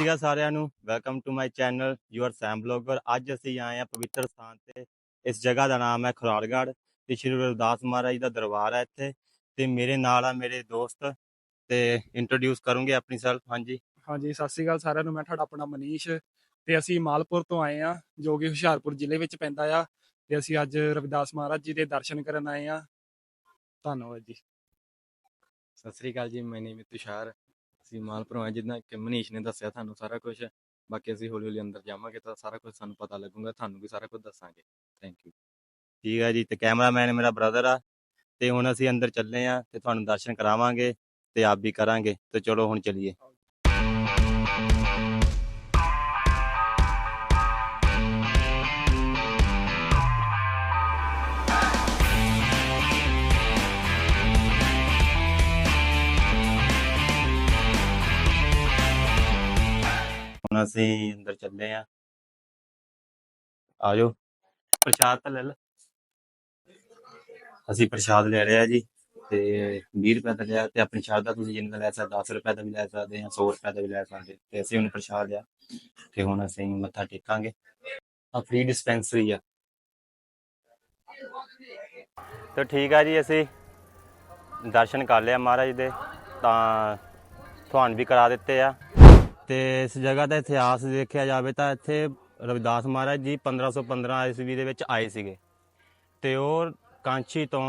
ਸ਼੍ਰੀ ਅਕਾਲ ਸਾਰਿਆਂ ਨੂੰ। Welcome to my channel your Sam blogger ਅੱਜ ਅਸੀਂ ਆਏ ਹਾਂ ਪਵਿੱਤਰ ਸਥਾਨ ਤੇ। ਇਸ ਜਗ੍ਹਾ ਦਾ ਨਾਮ ਹੈ ਖੁਰਾੜਗੜ੍ਹ ਤੇ ਸ਼੍ਰੀ ਗੁਰੂ ਰਵਿਦਾਸ ਮਹਾਰਾਜ ਦਾ ਦਰਬਾਰ ਹੈ ਇੱਥੇ। ਤੇ ਮੇਰੇ ਨਾਲ ਆ ਮੇਰੇ ਦੋਸਤ ਤੇ ਇੰਟਰੋਡਿਊਸ ਕਰੂੰਗੇ ਆਪਣੀ ਸੈਲਫ ਹਾਂਜੀ। ਹਾਂਜੀ ਸਤਿ ਸ੍ਰੀ ਅਕਾਲ ਸਾਰਿਆਂ ਨੂੰ। ਮੈਂ ਤੁਹਾਡਾ ਆਪਣਾ ਮਨੀਸ਼। ਤੇ ਅਸੀਂ ਮਾਲਪੁਰ ਤੋਂ ਆਏ ਆ ਜੋ ਕਿ ਹੁਸ਼ਿਆਰਪੁਰ ਜ਼ਿਲ੍ਹੇ ਵਿੱਚ ਪੈਂਦਾ ਆ। ਤੇ ਅਸੀਂ ਅੱਜ ਰਵਿਦਾਸ ਮਹਾਰਾਜ ਜੀ ਦੇ ਦਰਸ਼ਨ ਕਰਨ ਆਏ ਆ ਧੰਨਵਾਦ ਜੀ। ਸਤਿ ਸ੍ਰੀ ਅਕਾਲ ਜੀ ਮੈਂ ਨੇਮ ਤੁਸ਼ਾਰ। ਅਸੀਂ ਮਾਲਪੁਰੋਂ ਆ ਜਿੱਦਾਂ ਕਿ ਮਨੀਸ਼ ਨੇ ਦੱਸਿਆ ਤੁਹਾਨੂੰ ਸਾਰਾ ਕੁਝ ਬਾਕੀ ਅਸੀਂ ਹੌਲੀ ਹੌਲੀ ਅੰਦਰ ਜਾਵਾਂਗੇ ਤਾਂ ਸਾਰਾ ਕੁਝ ਸਾਨੂੰ ਪਤਾ ਲੱਗੂਗਾ, ਤੁਹਾਨੂੰ ਵੀ ਸਾਰਾ ਕੁਝ ਦੱਸਾਂਗੇ। ਥੈਂਕ ਯੂ ਠੀਕ ਹੈ ਜੀ, ਤੇ ਕੈਮਰਾਮੈਨ ਮੇਰਾ ਬ੍ਰਦਰ ਆ, ਤੇ ਹੁਣ ਅਸੀਂ ਅੰਦਰ ਚੱਲੇ ਆ, ਤੇ ਤੁਹਾਨੂੰ ਦਰਸ਼ਨ ਕਰਾਵਾਂਗੇ ਤੇ ਆਪ ਵੀ ਕਰਾਂਗੇ, ਤੇ ਚਲੋ ਹੁਣ ਚਲੀਏ। ਹੁਣ ਅਸੀਂ ਅੰਦਰ ਚੱਲੇ ਆ। ਆਜੋ ਪ੍ਰਸ਼ਾਦ ਤਾਂ ਲੈ ਲੈ। ਅਸੀਂ ਪ੍ਰਸ਼ਾਦ ਲੈ ਲਿਆ ਜੀ ਤੇ 20 ਰੁਪਏ ਦਾ ਲਿਆ ਤੇ ਆਪਣੀ ਸ਼ਰਧਾ ਤੁਸੀਂ ਜਿੰਨਾ ਲੈ ਸਕਦੇ 10 ਰੁਪਏ ਦਾ ਵੀ ਲੈ ਸਕਦੇ ਆ 100 ਰੁਪਏ ਦਾ ਵੀ ਲੈ ਸਕਦੇ ਤੇ ਅਸੀਂ ਹੁਣ ਪ੍ਰਸ਼ਾਦ ਲਿਆ ਤੇ ਹੁਣ ਅਸੀਂ ਮੱਥਾ ਟੇਕਾਂਗੇ। ਆ ਫ੍ਰੀ ਡਿਸਪੈਂਸਰੀ ਆ। ਤੇ ਠੀਕ ਆ ਜੀ ਅਸੀਂ ਦਰਸ਼ਨ ਕਰ ਲਿਆ ਮਹਾਰਾਜ ਦੇ ਤਾਂ ਤੁਹਾਨੂੰ ਵੀ ਕਰਾ ਦਿੱਤੇ ਆ। ਤੇ ਇਸ ਜਗ੍ਹਾ ਦਾ ਇਤਿਹਾਸ ਦੇਖਿਆ ਜਾਵੇ ਤਾਂ ਇੱਥੇ ਰਵਿਦਾਸ ਮਹਾਰਾਜ ਜੀ 1515 ਈਸਵੀ ਦੇ ਵਿੱਚ ਆਏ ਸੀਗੇ ਤੇ ਉਹ ਕਾਂਚੀ ਤੋਂ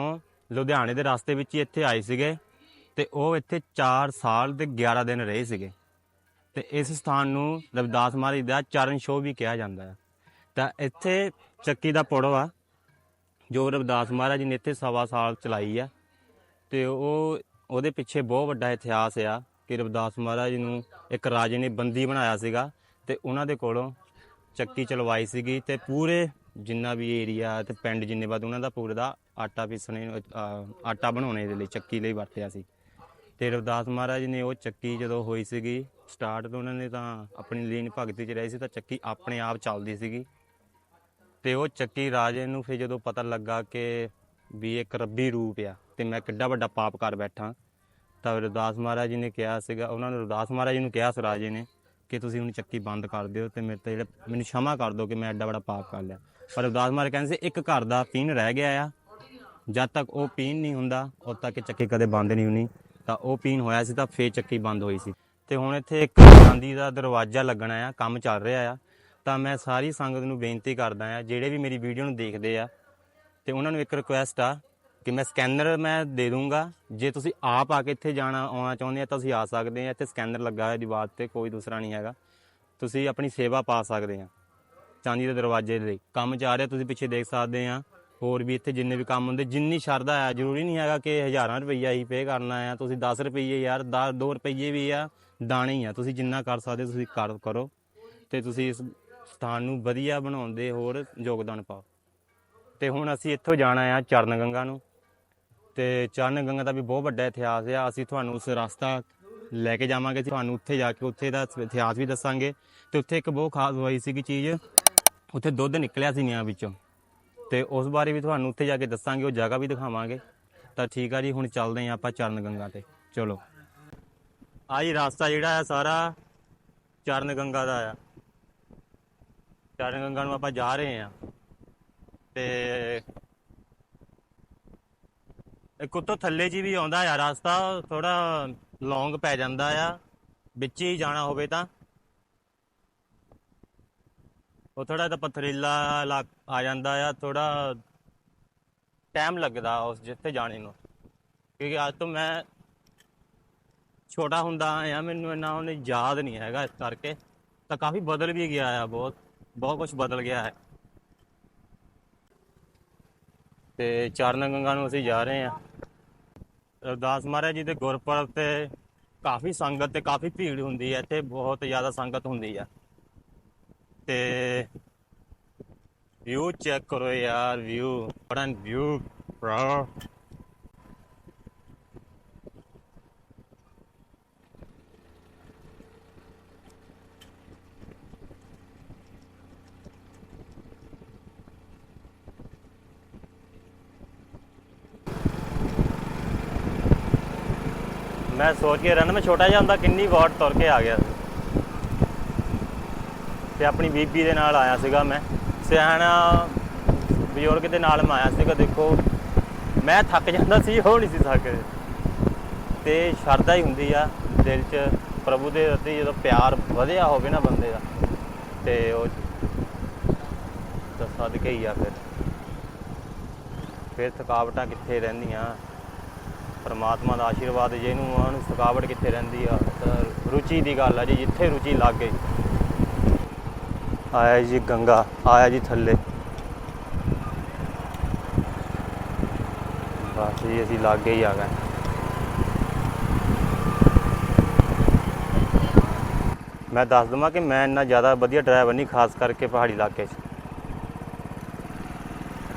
ਲੁਧਿਆਣੇ ਦੇ ਰਸਤੇ ਵਿੱਚ ਹੀ ਇੱਥੇ ਆਏ ਸੀਗੇ ਤੇ ਉਹ ਇੱਥੇ 4 ਸਾਲ ਤੇ 11 ਦਿਨ ਰਹੇ ਸੀਗੇ ਤੇ ਇਸ ਸਥਾਨ ਨੂੰ ਰਵਿਦਾਸ ਮਹਾਰਾਜ ਦਾ ਚਰਨ ਸ਼ੋਅ ਵੀ ਕਿਹਾ ਜਾਂਦਾ ਹੈ। ਤਾਂ ਇੱਥੇ ਚੱਕੀ ਦਾ ਪੁੜੋ ਆ ਜੋ ਰਵਿਦਾਸ ਮਹਾਰਾਜ ਜੀ ਨੇ ਇੱਥੇ ਸਵਾ ਸਾਲ ਚਲਾਈ ਆ ਤੇ ਉਹ ਉਹਦੇ ਪਿੱਛੇ ਬਹੁਤ ਵੱਡਾ ਇਤਿਹਾਸ ਆ। ਕਿ ਰਵਿਦਾਸ ਮਹਾਰਾਜ ਨੂੰ ਇੱਕ ਰਾਜੇ ਨੇ ਬੰਦੀ ਬਣਾਇਆ ਸੀਗਾ ਤੇ ਉਹਨਾਂ ਦੇ ਕੋਲੋਂ ਚੱਕੀ ਚਲਵਾਈ ਸੀਗੀ ਤੇ ਪੂਰੇ ਜਿੰਨਾ ਵੀ ਏਰੀਆ ਤੇ ਪਿੰਡ ਜਿੰਨੇ ਬਾਦ ਉਹਨਾਂ ਦਾ ਪੂਰੇ ਦਾ ਆਟਾ ਪੀਸਣੇ ਆਟਾ ਬਣਾਉਣੇ ਦੇ ਲਈ, ਚੱਕੀ ਲਈ ਵਰਤਿਆ ਸੀ। ਤੇ ਰਵਿਦਾਸ ਮਹਾਰਾਜ ਨੇ ਉਹ ਚੱਕੀ ਜਦੋਂ ਹੋਈ ਸੀਗੀ ਸਟਾਰਟ ਤੋਂ ਉਹਨਾਂ ਨੇ ਤਾਂ ਆਪਣੀ ਲੀਨ ਭਗਤੀ 'ਚ ਰਹੀ ਸੀ ਤਾਂ ਚੱਕੀ ਆਪਣੇ ਆਪ ਚੱਲਦੀ ਸੀਗੀ। ਤੇ ਉਹ ਚੱਕੀ ਰਾਜੇ ਨੂੰ ਫਿਰ ਜਦੋਂ ਪਤਾ ਲੱਗਾ ਕਿ ਵੀ ਇੱਕ ਰੱਬੀ ਰੂਪ ਆ, ਤੇ ਮੈਂ ਕਿੱਡਾ ਵੱਡਾ ਪਾਪ ਕਰ ਬੈਠਾ ਤਾਂ ਰਵਿਦਾਸ ਮਹਾਰਾਜ ਜੀ ਨੇ ਕਿਹਾ ਸੀਗਾ, ਉਹਨਾਂ ਨੇ ਰਵਿਦਾਸ ਮਹਾਰਾਜ ਜੀ ਨੂੰ ਕਿਹਾ ਸੀ ਰਾਜੇ ਨੇ ਕਿ ਤੁਸੀਂ ਹੁਣ ਚੱਕੀ ਬੰਦ ਕਰ ਦਿਓ ਤੇ ਮੇਰੇ ਤੇ ਜਿਹੜਾ ਮੈਨੂੰ ਸ਼ਮਾ ਕਰ ਦਿਓ ਕਿ ਮੈਂ ਐਡਾ ਬੜਾ ਪਾਪ ਕਰ ਲਿਆ। ਪਰ ਰਵਿਦਾਸ ਮਹਾਰਾਜ ਕਹਿੰਦੇ ਸੀ, ਇੱਕ ਘਰ ਦਾ ਪੀਣ ਰਹਿ ਗਿਆ ਆ, ਜਦ ਤੱਕ ਉਹ ਪੀਣ ਨਹੀਂ ਹੁੰਦਾ, ਉਦ ਤੱਕ ਚੱਕੀ ਕਦੇ ਬੰਦ ਨਹੀਂ ਹੋਣੀ। ਤਾਂ ਉਹ ਪੀਣ ਹੋਇਆ ਸੀ ਤਾਂ ਫੇਰ ਚੱਕੀ ਬੰਦ ਹੋਈ ਸੀ। ਤੇ ਹੁਣ ਇੱਥੇ ਇੱਕ ਚਾਂਦੀ ਦਾ ਦਰਵਾਜ਼ਾ ਲੱਗਣਾ ਆ, ਕੰਮ ਚੱਲ ਰਿਹਾ ਆ। ਤਾਂ ਮੈਂ ਸਾਰੀ ਸੰਗਤ ਨੂੰ ਬੇਨਤੀ ਕਰਦਾ ਆ, ਜਿਹੜੇ ਵੀ ਮੇਰੀ ਵੀਡੀਓ ਨੂੰ ਦੇਖਦੇ ਆ, ਤੇ ਉਹਨਾਂ ਨੂੰ ਇੱਕ ਰਿਕੁਐਸਟ ਆ ਕਿ ਮੈਂ ਸਕੈਨਰ ਮੈਂ ਦੇ ਦੂੰਗਾ। ਜੇ ਤੁਸੀਂ ਆਪ ਆ ਕੇ ਇੱਥੇ ਜਾਣਾ, ਆਉਣਾ ਚਾਹੁੰਦੇ ਆ ਤਾਂ ਤੁਸੀਂ ਆ ਸਕਦੇ ਆ ਇੱਥੇ ਸਕੈਨਰ ਲੱਗਾ ਹੋਇਆ ਦੀਵਾਰ ਤੇ ਕੋਈ ਦੂਸਰਾ ਨਹੀਂ ਹੈਗਾ। ਤੁਸੀਂ ਆਪਣੀ ਸੇਵਾ ਪਾ ਸਕਦੇ ਆ ਚਾਂਦੀ ਦੇ ਦਰਵਾਜ਼ੇ ਦੇ ਲਈ ਕੰਮ ਚੱਲ ਰਿਹਾ, ਤੁਸੀਂ ਪਿੱਛੇ ਦੇਖ ਸਕਦੇ ਆ ਹੋਰ ਵੀ ਇੱਥੇ ਜਿੰਨੇ ਵੀ ਕੰਮ ਹੁੰਦੇ, ਜਿੰਨੀ ਸ਼ਰਧਾ ਆ ਜ਼ਰੂਰੀ ਨਹੀਂ ਹੈਗਾ ਕਿ ਹਜ਼ਾਰਾਂ ਰੁਪਈਆ ਹੀ ਪੇ ਕਰਨਾ ਆ ਤੁਸੀਂ 10 ਰੁਪਈਏ ਯਾਰ 2 ਰੁਪਈਏ ਵੀ ਆ, ਦਾਣੇ ਹੀ ਆ। ਤੁਸੀਂ ਜਿੰਨਾ ਕਰ ਸਕਦੇ, ਤੁਸੀਂ ਕਰ, ਕਰੋ। ਤੇ ਤੁਸੀਂ ਇਸ ਸਥਾਨ ਨੂੰ ਵਧੀਆ ਬਣਾਉਣ ਦੇ ਹੋਰ ਯੋਗਦਾਨ ਪਾਓ। ਤੇ ਹੁਣ ਅਸੀਂ ਇੱਥੋਂ ਜਾਣਾ ਆ ਚਰਨ ਗੰਗਾ ਨੂੰ। ਤੇ ਚਰਨ ਗੰਗਾ ਦਾ ਵੀ ਬਹੁਤ ਵੱਡਾ ਇਤਿਹਾਸ ਆ। ਅਸੀਂ ਤੁਹਾਨੂੰ ਉਸ ਰਸਤਾ ਲੈ ਕੇ ਜਾਵਾਂਗੇ, ਤੁਹਾਨੂੰ ਉੱਥੇ ਜਾ ਕੇ ਉੱਥੇ ਦਾ ਇਤਿਹਾਸ ਵੀ ਦੱਸਾਂਗੇ। ਤੇ ਉੱਥੇ ਇੱਕ ਬਹੁਤ ਖਾਸ ਹੋਈ ਸੀਗੀ ਚੀਜ਼, ਉੱਥੇ ਦੁੱਧ ਨਿਕਲਿਆ ਸੀ ਨਿਆਂ ਵਿੱਚੋਂ। ਤੇ ਉਸ ਬਾਰੇ ਵੀ ਤੁਹਾਨੂੰ ਉੱਥੇ ਜਾ ਕੇ ਦੱਸਾਂਗੇ, ਉਹ ਜਗ੍ਹਾ ਵੀ ਦਿਖਾਵਾਂਗੇ। ਤਾਂ ਠੀਕ ਆ ਜੀ, ਹੁਣ ਚੱਲਦੇ ਹਾਂ ਆਪਾਂ ਚਰਨ ਗੰਗਾ ਤੇ। ਚਲੋ। ਆ ਜੀ, ਰਸਤਾ ਜਿਹੜਾ ਆ ਸਾਰਾ ਚਰਨ ਗੰਗਾ ਦਾ ਆ। ਚਰਨ ਗੰਗਾ ਨੂੰ ਆਪਾਂ ਜਾ ਰਹੇ ਆ ਤੇ ਇੱਕ ਉੱਤੋਂ ਥੱਲੇ ਜੀ ਵੀ ਆਉਂਦਾ ਆ, ਰਸਤਾ ਥੋੜਾ ਲੌਂਗ ਪੈ ਜਾਂਦਾ ਆ। ਵਿੱਚ ਹੀ ਜਾਣਾ ਹੋਵੇ ਤਾਂ। ਉਹ ਥੋੜਾ ਜਿਹਾ ਪਥਰੀਲਾ ਇਲਾ- ਆ ਜਾਂਦਾ ਆ ਥੋੜਾ ਟਾਈਮ ਲੱਗਦਾ ਉਸ ਜਿੱਥੇ ਜਾਣੇ ਨੂੰ। ਕਿਉਂਕਿ ਅੱਜ ਤੋਂ ਮੈਂ ਛੋਟਾ ਹੁੰਦਾ ਆ, ਮੈਨੂੰ ਇੰਨਾ ਉਹਨੇ ਯਾਦ ਨਹੀਂ ਹੈਗਾ ਇਸ ਕਰਕੇ। ਤਾਂ ਕਾਫੀ ਬਦਲ ਵੀ ਗਿਆ ਆ ਬਹੁਤ ਬਹੁਤ ਕੁਝ ਬਦਲ ਗਿਆ ਹੈ। ਤੇ ਚਰਨ ਗੰਗਾ ਨੂੰ ਅਸੀਂ ਜਾ ਰਹੇ ਹਾਂ। ਰਵਿਦਾਸ ਮਹਾਰਾਜ ਜੀ ਦੇ ਗੁਰਪੁਰਬ ਤੇ ਕਾਫੀ ਸੰਗਤ ਤੇ ਕਾਫੀ ਭੀੜ ਹੁੰਦੀ ਹੈ, ਇੱਥੇ ਬਹੁਤ ਜ਼ਿਆਦਾ ਸੰਗਤ ਹੁੰਦੀ ਆ। ਤੇ ਵਿਊ ਚੈੱਕ ਕਰੋ ਯਾਰ ਵਿਊ ਬੜਾ ਵਿਊ ਬ੍ਰੋ ਮੈਂ ਸੋਚ ਕੇ ਰਹਿਣਾ ਮੈਂ ਛੋਟਾ ਜਿਹਾ ਹੁੰਦਾ, ਕਿੰਨੀ ਵਾਟ ਤੁਰ ਕੇ ਆ ਗਿਆ ਸੀ। ਤੇ ਆਪਣੀ ਬੀਬੀ ਦੇ ਨਾਲ ਆਇਆ ਸੀਗਾ ਮੈਂ। ਸਿਆਣਾ ਬਜ਼ੁਰਗ ਦੇ ਨਾਲ ਮੈਂ ਆਇਆ ਸੀਗਾ, ਦੇਖੋ। ਮੈਂ ਥੱਕ ਜਾਂਦਾ ਸੀ, ਉਹ ਨਹੀਂ ਸੀ ਥੱਕਦੇ ਤੇ ਸ਼ਰਧਾ ਹੀ ਹੁੰਦੀ ਆ ਦਿਲ 'ਚ, ਪ੍ਰਭੂ ਦੇ ਪ੍ਰਤੀ ਜਦੋਂ ਪਿਆਰ ਵਧਿਆ ਹੋਵੇ ਨਾ ਬੰਦੇ ਦਾ, ਤੇ ਉਹ ਤਾਂ ਸਦਕੇ ਹੀ ਆ ਫਿਰ। ਫਿਰ ਥਕਾਵਟਾਂ ਕਿੱਥੇ ਰਹਿੰਦੀਆਂ? ਪਰਮਾਤਮਾ ਦਾ ਆਸ਼ੀਰਵਾਦ ਜਿਹਨੂੰ ਆ ਉਹਨੂੰ ਥਕਾਵਟ ਕਿੱਥੇ ਰਹਿੰਦੀ ਆ, ਤਾਂ ਰੁਚੀ ਦੀ ਗੱਲ ਆ ਜੀ, ਜਿੱਥੇ ਰੁਚੀ ਲੱਗ ਗਈ। ਆਇਆ ਜੀ ਗੰਗਾ, ਆਇਆ ਜੀ ਥੱਲੇ। ਬਸ ਜੀ, ਅਸੀਂ ਲਾਗੇ ਹੀ ਆ ਗਏ। ਮੈਂ ਦੱਸ ਦਵਾਂ ਕਿ ਮੈਂ ਇੰਨਾ ਜ਼ਿਆਦਾ ਵਧੀਆ ਡਰਾਈਵਰ ਨਹੀਂ, ਖਾਸ ਕਰਕੇ ਪਹਾੜੀ ਇਲਾਕੇ 'ਚ।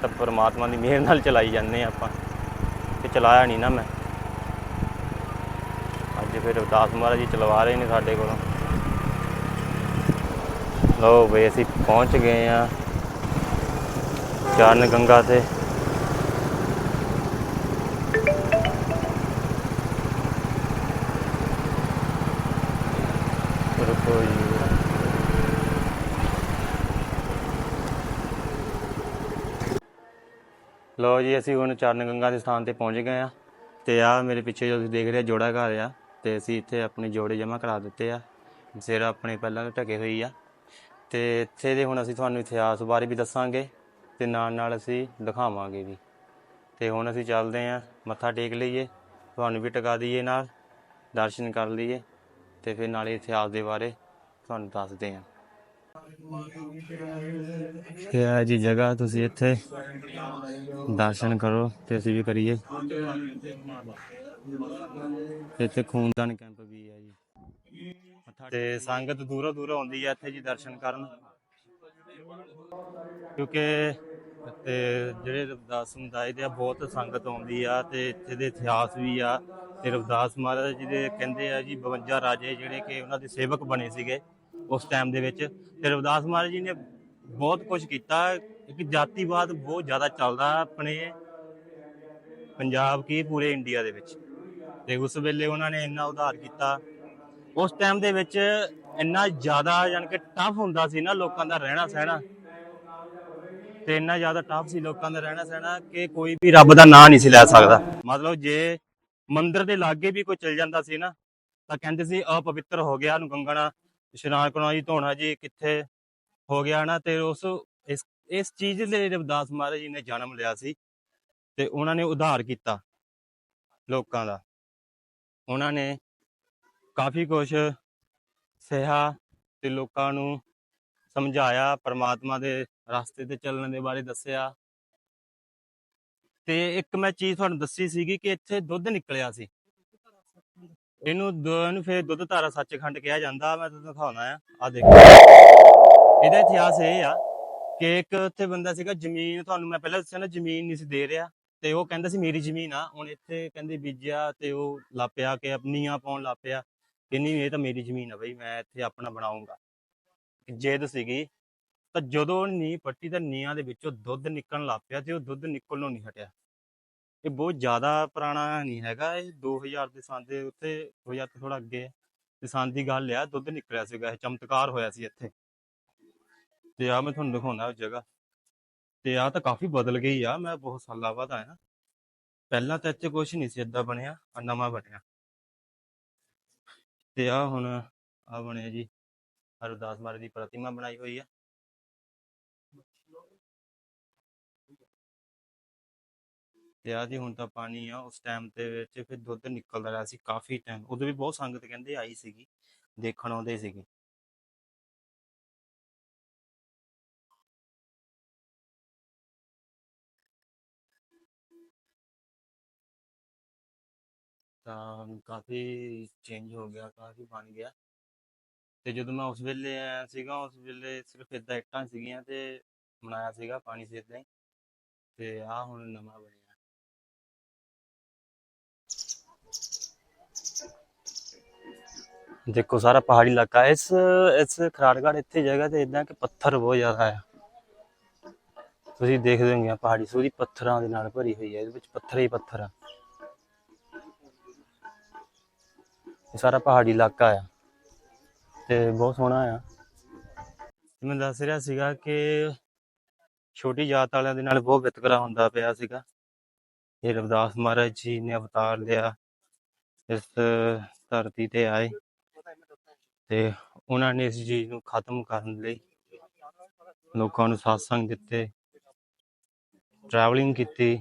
ਤਾਂ ਪਰਮਾਤਮਾ ਦੀ ਮਿਹਰ ਨਾਲ ਚਲਾਈ ਜਾਂਦੇ ਹਾਂ ਆਪਾਂ। ਤੇ ਚਲਾਇਆ ਨਹੀਂ ਨਾ ਮੈਂ। ਅੱਜ ਫਿਰ ਅਵਤਾਸ ਮਹਾਰਾਜ ਜੀ ਚਲਵਾ ਰਹੇ ਨੇ ਸਾਡੇ ਕੋਲੋਂ। ਲੋ ਬਈ ਅਸੀਂ ਪਹੁੰਚ ਗਏ ਆ ਚਰਨ ਗੰਗਾ ਤੇ। ਰੁਕੋ ਜੀ। ਲੋ ਜੀ, ਅਸੀਂ ਹੁਣ ਚਰਨ ਗੰਗਾ ਦੇ ਸਥਾਨ ਤੇ ਪਹੁੰਚ ਗਏ ਆ ਤੇ ਆ ਮੇਰੇ ਪਿੱਛੇ ਜੋ ਤੁਸੀਂ ਦੇਖ ਰਹੇ ਜੋੜਾ ਘਰ ਆ। ਤੇ ਅਸੀਂ ਇੱਥੇ ਆਪਣੇ ਜੋੜੇ ਜਮ੍ਹਾਂ ਕਰਾ ਦਿੱਤੇ ਆ। ਸਿਰ ਆਪਣੇ ਪਹਿਲਾਂ ਢਕੇ ਹੋਈ ਆ। ਤੇ ਇੱਥੇ ਦੇ ਹੁਣ ਅਸੀਂ ਤੁਹਾਨੂੰ ਇਤਿਹਾਸ ਬਾਰੇ ਵੀ ਦੱਸਾਂਗੇ ਤੇ ਨਾਲ ਨਾਲ ਅਸੀਂ ਦਿਖਾਵਾਂਗੇ ਵੀ। ਤੇ ਹੁਣ ਅਸੀਂ ਚੱਲਦੇ ਆ, ਮੱਥਾ ਟੇਕ ਲਈਏ, ਤੁਹਾਨੂੰ ਵੀ ਟਿਕਾ ਦਈਏ ਨਾਲ, ਦਰਸ਼ਨ ਕਰ ਲਈਏ ਤੇ ਫਿਰ ਨਾਲੇ ਇਤਿਹਾਸ ਦੇ ਬਾਰੇ ਤੁਹਾਨੂੰ ਦੱਸਦੇ ਆ। ਇਹ ਹੈ ਜੀ ਜਗ੍ਹਾ ਤੁਸੀਂ ਇੱਥੇ ਦਰਸ਼ਨ ਕਰੋ ਤੇ ਅਸੀਂ ਵੀ ਕਰੀਏ। ਇੱਥੇ ਖੂਨਦਾਨ ਕੈਂਪ ਵੀ ਹੈ ਜੀ। ਤੇ ਸੰਗਤ ਦੂਰੋਂ ਦੂਰੋਂ ਆਉਂਦੀ ਹੈ ਇੱਥੇ ਜੀ ਦਰਸ਼ਨ ਕਰਨ। ਕਿਉਂਕਿ ਤੇ ਜਿਹੜੇ ਰਵਿਦਾਸ ਸਮੁਦਾਇ ਦੇ ਆ, ਬਹੁਤ ਸੰਗਤ ਆਉਂਦੀ ਆ ਤੇ ਇੱਥੇ ਦੇ ਇਤਿਹਾਸ ਵੀ ਆ। ਤੇ ਰਵਿਦਾਸ ਮਹਾਰਾਜ ਜੀ ਦੇ ਕਹਿੰਦੇ ਆ ਜੀ 52 ਰਾਜੇ ਜਿਹੜੇ ਕਿ ਉਹਨਾਂ ਦੇ ਸੇਵਕ ਬਣੇ ਸੀਗੇ ਉਸ ਟਾਈਮ ਦੇ ਵਿੱਚ। ਤੇ ਰਵਿਦਾਸ ਮਹਾਰਾਜ ਜੀ ਨੇ ਬਹੁਤ ਕੁਝ ਕੀਤਾ, ਇੱਕ ਜਾਤੀਵਾਦ ਬਹੁਤ ਜ਼ਿਆਦਾ ਚੱਲਦਾ ਆਪਣੇ ਪੰਜਾਬ ਕੀ ਪੂਰੇ ਇੰਡੀਆ ਦੇ ਵਿੱਚ। ਤੇ ਉਸ ਵੇਲੇ ਉਹਨਾਂ ਨੇ ਇੰਨਾ ਉਧਾਰ ਕੀਤਾ। ਉਸ ਟਾਈਮ ਦੇ ਵਿੱਚ ਇੰਨਾ ਜ਼ਿਆਦਾ ਯਾਨੀ ਕਿ ਟਫ ਹੁੰਦਾ ਸੀ ਨਾ ਲੋਕਾਂ ਦਾ ਰਹਿਣਾ ਸਹਿਣਾ ਤੇ ਇੰਨਾ ਜ਼ਿਆਦਾ ਟਫ ਸੀ ਲੋਕਾਂ ਦਾ ਰਹਿਣਾ ਸਹਿਣਾ ਕਿ ਕੋਈ ਵੀ ਰੱਬ ਦਾ ਨਾਂ ਨਹੀਂ ਸੀ ਲੈ ਸਕਦਾ। ਮਤਲਬ ਜੇ ਮੰਦਿਰ ਦੇ ਲਾਗੇ ਵੀ ਕੋਈ ਚਲ ਜਾਂਦਾ ਸੀ ਨਾ, ਤਾਂ ਕਹਿੰਦੇ ਸੀ, ਅਪਵਿੱਤਰ ਹੋ ਗਿਆ ਨੂੰ ਗੰਗਣਾ ਇਸ਼ਨਾਨ ਕਰਨਾ ਜੀ, ਧੋਣਾ ਜੀ, ਕਿੱਥੇ ਹੋ ਗਿਆ ਨਾ? ਤੇ ਉਸ, ਇਸ ਇਸ ਚੀਜ਼ ਦੇ ਰਵਿਦਾਸ ਮਹਾਰਾਜ ਜੀ ਨੇ ਜਨਮ ਲਿਆ ਸੀ ਤੇ ਉਹਨਾਂ ਨੇ ਉਧਾਰ ਕੀਤਾ ਲੋਕਾਂ ਦਾ। ਉਹਨਾਂ ਨੇ ਕਾਫੀ ਕੁਝ ਸਿਹਾ ਤੇ ਲੋਕਾਂ ਨੂੰ ਸਮਝਾਇਆ, ਪ੍ਰਮਾਤਮਾ ਦੇ ਰਸਤੇ ਤੇ ਚੱਲਣ ਦੇ ਬਾਰੇ ਦੱਸਿਆ। ਤੇ ਇੱਕ ਮੈਂ ਚੀਜ਼ ਤੁਹਾਨੂੰ ਦੱਸੀ ਸੀਗੀ ਕਿ ਇੱਥੇ ਦੁੱਧ ਨਿਕਲਿਆ ਸੀ। ਇਹਨੂੰ ਦ- ਇਹਨੂੰ ਫਿਰ ਦੁੱਧ ਧਾਰਾ ਸੱਚਖੰਡ ਕਿਹਾ ਜਾਂਦਾ। ਮੈਂ ਤੁਹਾਨੂੰ ਦਿਖਾਉਣਾ ਆ। ਆ ਦੇਖੋ। ਇਹਦਾ ਇਤਿਹਾਸ ਇਹ ਆ ਕਿ ਇੱਕ ਉੱਥੇ ਬੰਦਾ ਸੀਗਾ, ਜ਼ਮੀਨ ਤੁਹਾਨੂੰ ਮੈਂ ਪਹਿਲਾਂ ਦੱਸਿਆ ਨਾ, ਜ਼ਮੀਨ ਨਹੀਂ ਸੀ ਦੇ ਰਿਹਾ। ਤੇ ਉਹ ਕਹਿੰਦਾ ਸੀ, ਮੇਰੀ ਜ਼ਮੀਨ ਆ। ਹੁਣ ਇੱਥੇ ਕਹਿੰਦੇ, ਬੀਜਿਆ ਤੇ ਉਹ ਲਾਪਿਆ ਕਿ ਆਪਣੀਆਂ ਪਾਉਣ ਲਾਪਿਆ। ਕਿ ਨਹੀਂ ਇਹ ਤਾਂ ਮੇਰੀ ਜ਼ਮੀਨ ਆ ਬਈ, ਮੈਂ ਇੱਥੇ ਆਪਣਾ ਬਣਾਉਂਗਾ। ਜਿੱਦ ਸੀਗੀ। ਤਾਂ ਜਦੋਂ ਨੀ ਪੱਟੀ ਤਾਂ ਨੀਆਂ ਦੇ ਵਿੱਚੋਂ ਦੁੱਧ ਨਿਕਲਣ ਲੱਗ ਪਿਆ ਤੇ ਉਹ ਦੁੱਧ ਨਿਕਲਣੋਂ ਨਹੀਂ ਹਟਿਆ। ਇਹ ਬਹੁਤ ਜ਼ਿਆਦਾ ਪੁਰਾਣਾ ਨਹੀਂ ਹੈਗਾ ਇਹ। 2000 ਦੇ ਸੰਨ ਦੇ ਉੱਤੇ 2000 ਤੋਂ ਥੋੜਾ ਅੱਗੇ ਤੇ ਸੰਨ ਦੀ ਗੱਲ ਆ। ਦੁੱਧ ਨਿਕਲਿਆ ਸੀਗਾ, ਇਹ ਚਮਤਕਾਰ ਹੋਇਆ ਸੀ ਇੱਥੇ। ਤੇ ਆ ਮੈਂ ਤੁਹਾਨੂੰ ਦਿਖਾਉਣਾ ਉਹ ਜਗ੍ਹਾ। ਤੇ ਆ ਤਾਂ ਕਾਫੀ ਬਦਲ ਗਈ ਆ, ਮੈਂ ਬਹੁਤ ਸਾਲਾਂ ਬਾਅਦ ਆਇਆ। ਪਹਿਲਾਂ ਤਾਂ ਇੱਥੇ ਕੁਝ ਨਹੀਂ ਸੀ ਏਦਾਂ ਬਣਿਆ ਆ ਨਵਾਂ ਬਣਿਆ। ਤੇ ਆ ਹੁਣ ਆ ਬਣਿਆ ਜੀ, ਹਰਦਾਸ ਮਹਾਰਾਜ ਦੀ ਪ੍ਰਤਿਮਾ ਬਣਾਈ ਹੋਈ ਆ। ਤੇ ਆ ਜੀ ਹੁਣ ਤਾਂ ਪਾਣੀ ਆ, ਉਸ ਟਾਈਮ ਤੇ ਵਿੱਚ ਫਿਰ ਦੁੱਧ ਨਿਕਲਦਾ ਰਿਹਾ ਸੀ ਕਾਫੀ ਟਾਈਮ ਉਦੋਂ ਵੀ ਬਹੁਤ ਸੰਗਤ ਕਹਿੰਦੇ ਆਈ ਸੀਗੀ, ਦੇਖਣ ਆਉਂਦੇ ਸੀਗੇ। ਤਾਂ ਕਾਫੀ ਚੇਂਜ ਹੋ ਗਿਆ, ਕਾਫੀ ਬਣ ਗਿਆ। ਤੇ ਜਦੋਂ ਮੈਂ ਉਸ ਵੇਲੇ ਆਇਆ ਸੀਗਾ, ਉਸ ਵੇਲੇ ਸਿਰਫ ਏਦਾਂ ਇੱਟਾਂ ਸੀਗੀਆਂ ਤੇ ਬਣਾਇਆ ਸੀਗਾ ਪਾਣੀ ਸੀ ਏਦਾਂ ਹੀ ਤੇ ਆ ਹੁਣ ਨਵਾਂ ਬਣਿਆ। ਦੇਖੋ, ਸਾਰਾ ਪਹਾੜੀ ਇਲਾਕਾ, ਇਸ ਇਸ ਖਰਾੜਗੜ੍ਹ ਇੱਥੇ ਜਗ੍ਹਾ ਤੇ ਇਦਾਂ ਕਿ ਪੱਥਰ ਬਹੁਤ ਜ਼ਿਆਦਾ ਆ। ਤੁਸੀਂ ਦੇਖਦੇ ਹੋਗੇ ਪਹਾੜੀ, ਸੂਰੀ ਪੱਥਰਾਂ ਦੇ ਨਾਲ ਭਰੀ ਹੋਈ ਹੈ ਇਹਦੇ ਵਿੱਚ ਪੱਥਰ ਹੀ ਪੱਥਰ ਆ। ਇਹ ਸਾਰਾ ਪਹਾੜੀ ਇਲਾਕਾ ਆ ਤੇ ਬਹੁਤ ਸੋਹਣਾ ਆ। ਤੇ ਮੈਂ ਦੱਸ ਰਿਹਾ ਸੀਗਾ ਕਿ ਛੋਟੀ ਜਾਤ ਵਾਲਿਆਂ ਦੇ ਨਾਲ ਬਹੁਤ ਵਿਤਕਰਾ ਹੁੰਦਾ ਪਿਆ ਸੀਗਾ। ਇਹ ਰਵਿਦਾਸ ਮਹਾਰਾਜ ਜੀ ਨੇ ਅਵਤਾਰ ਲਿਆ, ਇਸ ਧਰਤੀ ਤੇ ਆਏ ਤੇ ਉਹਨਾਂ ਨੇ ਇਸ ਚੀਜ਼ ਨੂੰ ਖਤਮ ਕਰਨ ਲਈ ਲੋਕਾਂ ਨੂੰ satsang ਦਿੱਤੇ ਟਰੈਵਲਿੰਗ ਕੀਤੀ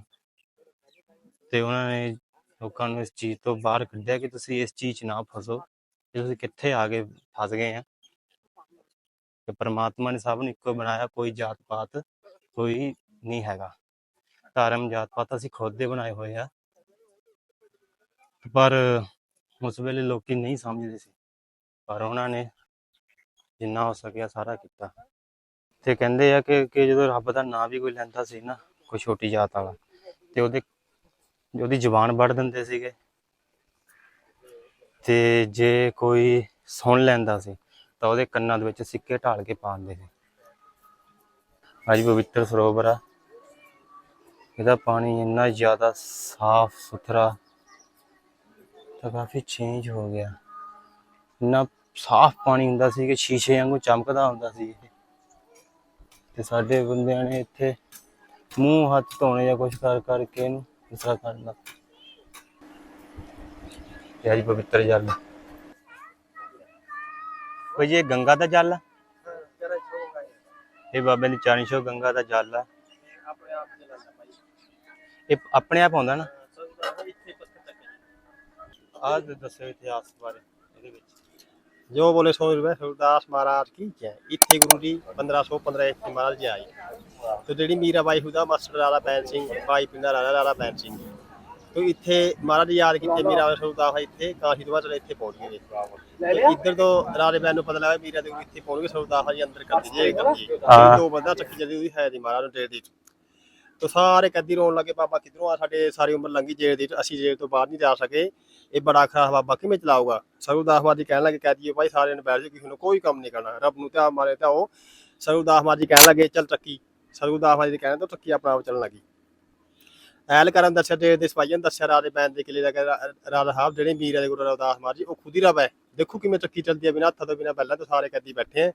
ਤੇ ਉਹਨਾਂ ਨੇ ਲੋਕਾਂ ਨੂੰ ਇਸ ਚੀਜ਼ ਤੋਂ ਬਾਹਰ ਕੱਢਿਆ ਕਿ ਤੁਸੀਂ ਇਸ ਚੀਜ਼ 'ਚ ਨਾ ਫਸੋ, ਕਿ ਤੁਸੀਂ ਕਿੱਥੇ ਆ ਕੇ ਫਸ ਗਏ ਆ। ਕਿ ਪਰਮਾਤਮਾ ਨੇ ਸਭ ਨੂੰ ਇੱਕੋ ਬਣਾਇਆ, ਕੋਈ ਜਾਤ ਪਾਤ ਕੋਈ ਨਹੀਂ ਹੈਗਾ। ਧਰਮ ਜਾਤ ਪਾਤ ਅਸੀਂ ਖੁਦ ਦੇ ਬਣਾਏ ਹੋਏ ਆ। ਪਰ ਉਸ ਵੇਲੇ ਲੋਕੀ ਨਹੀਂ ਸਮਝਦੇ ਸੀ। ਪਰ ਉਹਨਾਂ ਨੇ ਜਿੰਨਾ ਹੋ ਸਕਿਆ ਸਾਰਾ ਕੀਤਾ। ਤੇ ਕਹਿੰਦੇ ਆ ਕਿ ਕਿ ਜਦੋਂ ਰੱਬ ਦਾ ਨਾਂ ਵੀ ਕੋਈ ਲੈਂਦਾ ਸੀ ਨਾ, ਕੋਈ ਛੋਟੀ ਜਾਤ ਵਾਲਾ, ਤੇ ਉਹਦੇ ਉਹਦੀ ਜ਼ੁਬਾਨ ਵੱਢ ਦਿੰਦੇ ਸੀਗੇ। ਤੇ ਜੇ ਕੋਈ ਸੁਣ ਲੈਂਦਾ ਸੀ, ਤਾਂ ਉਹਦੇ ਕੰਨਾਂ ਦੇ ਵਿੱਚ ਸਿੱਕੇ ਢਾਲ ਕੇ ਪਾਉਂਦੇ ਸੀ। ਅੱਜ ਪਵਿੱਤਰ ਸਰੋਵਰ ਆ। ਇਹਦਾ ਪਾਣੀ ਇੰਨਾ ਜ਼ਿਆਦਾ ਸਾਫ਼ ਸੁਥਰਾ ਤਾਂ ਕਾਫੀ ਚੇਂਜ ਹੋ ਗਿਆ। ਇੰਨਾ ਸਾਫ਼ ਪਾਣੀ ਹੁੰਦਾ ਸੀ ਕਿ ਸ਼ੀਸ਼ੇ ਵਾਂਗੂ ਚਮਕਦਾ ਹੁੰਦਾ ਸੀ ਇਹ। ਤੇ ਸਾਡੇ ਬੰਦਿਆਂ ਨੇ ਇੱਥੇ ਮੂੰਹ ਹੱਥ ਧੋਣੇ ਜਾਂ ਕੁਝ ਕਰ ਕਰਕੇ ਇਹਨੂੰ ਤਰ੍ਹਾਂ ਕਰਨਾ। ਤੇ ਅੱਜ ਪਵਿੱਤਰ ਜਲ। ਕੋਈ ਇਹ ਗੰਗਾ ਦਾ ਜਲ ਆ? ਇਹ ਬਾਬੇ ਦੀ ਚਾਣੀ ਸ਼ੋ ਗੰਗਾ ਦਾ ਜਲ ਆ। ਇਹ ਆਪਣੇ ਆਪ ਆਉਂਦਾ ਨਾ? ਆਹ ਦੱਸੋ ਇਤਿਹਾਸ ਬਾਰੇ ਇਹਦੇ ਵਿੱਚ। ਜੋ ਬੋਲੇ ਸੋ ਰੁਪਏ ਸੁਰਦਾਸ ਮਹਾਰਾਜ ਕੀ ਜੈ। ਇੱਥੇ ਗੁਰੂ ਜੀ 1515 ਇੱਥੇ ਮਹਾਰਾਜ ਜੀ ਆਏ। ਤੇ ਜਿਹੜੀ ਮੀਰਾਬਾਈ ਹੁਦਾ ਮਾਸਟਰ ਰਾਣਾ ਬੈਨ ਸਿੰਘ ਭਾਈ ਪਿੰਡਾ ਰਾਣਾ ਰਾਣਾ ਬੈਨ ਸਿੰਘ। ਤੇ ਇੱਥੇ ਮਹਾਰਾਜ ਜੀ ਯਾਦ ਕੀਤੇ ਮੀਰਾਬਾਈ ਸੁਰਦਾਸ ਇੱਥੇ ਕਾਸ਼ੀ ਤੋਂ ਬਾਅਦ ਇੱਥੇ ਪਹੁੰਚ ਗਏ। ਜੀ। ਤੇ ਇੱਧਰ ਤੋਂ ਰਾਜੇ ਬੈਨ ਨੂੰ ਪਤਾ ਲੱਗਾ ਮੀਰਾ ਦੇ ਇੱਥੇ ਪਹੁੰਚ ਗਏ ਸੁਰਦਾਸ ਜੀ ਅੰਦਰ ਕਰ ਦਿੱਤੇ ਕਰ। ਦਿੱਤੇ। ਦੋ ਬੰਦਾ ਚੱਕੀ ਜਲਦੀ ਉਹਦੀ ਹੈ ਦੀ ਮਹਾਰਾਜ ਨੂੰ ਦੀ ਤੋ ਸਾਰੇ ਕੈਦੀ ਰੋਣ ਲੱਗੇ ਬਾਬਾ ਕਿਧਰੋਂ ਆ? ਸਾਡੇ ਸਾਰੀ ਉਮਰ ਲੰਘੀ ਜੇਲ੍ਹ ਦੀ ਅਸੀਂ ਜੇਲ੍ਹ ਤੋਂ ਬਾਹਰ ਨਹੀਂ ਜਾ ਸਕੇ। ਇਹ ਬੜਾ ਖਰਾਬ ਬਾਕੀ ਮੈਂ ਚਲਾਊਗਾ? ਸਰੂਦਾਸ ਜੀ ਕਹਿਣ ਲੱਗੇ, ਕਹਿ ਦਈਏ ਭਾਈ ਸਾਰਿਆਂ ਨੂੰ ਬੈਠ ਜਾਓ, ਕਿਸੇ ਨੂੰ ਕੋਈ ਕੰਮ ਨਹੀਂ ਕਰਨਾ। ਰੱਬ ਨੂੰ ਧਿਆਨ ਮਾਰੇ ਤਾਂ ਉਹ ਸਰੂਦਾਸ ਜੀ ਕਹਿਣ ਲੱਗੇ, ਚੱਲ ਟੱਕੀ ਸਰੂਦਾਸ ਜੀ ਦੇ ਕਹਿਣ ਤੋਂ ਟੱਕੀ ਆਪਣਾ ਆਪ ਚੱਲਣ ਲੱਗੀ। ਐਲ ਕਰਨ ਦੱਸਿਆ, ਤੇ ਦੇ ਸਿਪਾਹੀਆਂ ਦੱਸਿਆ, ਰਾਜੇ ਬੈਨ ਦੇ ਕਿਲੇ ਦਾ ਕਿ ਸਾਹਿਬ ਜਿਹੜੇ ਮੀਰ ਦੇ ਗੁਰੂ ਰਵਿਦਾਸ ਮਹਾਰਾਜ ਉਹ ਖੁਦ ਹੀ ਰੱਬ ਹੈ। ਦੇਖੋ ਕਿਵੇਂ ਚੱਕੀ ਚੱਲਦੀ ਹੈ, ਬਿਨਾਂ ਹੱਥਾਂ ਤੋਂ, ਬਿਨਾਂ ਪਹਿਲਾਂ ਤੋਂ ਸਾਰੇ ਕੈਦੀ ਬੈਠੇ ਹੈ।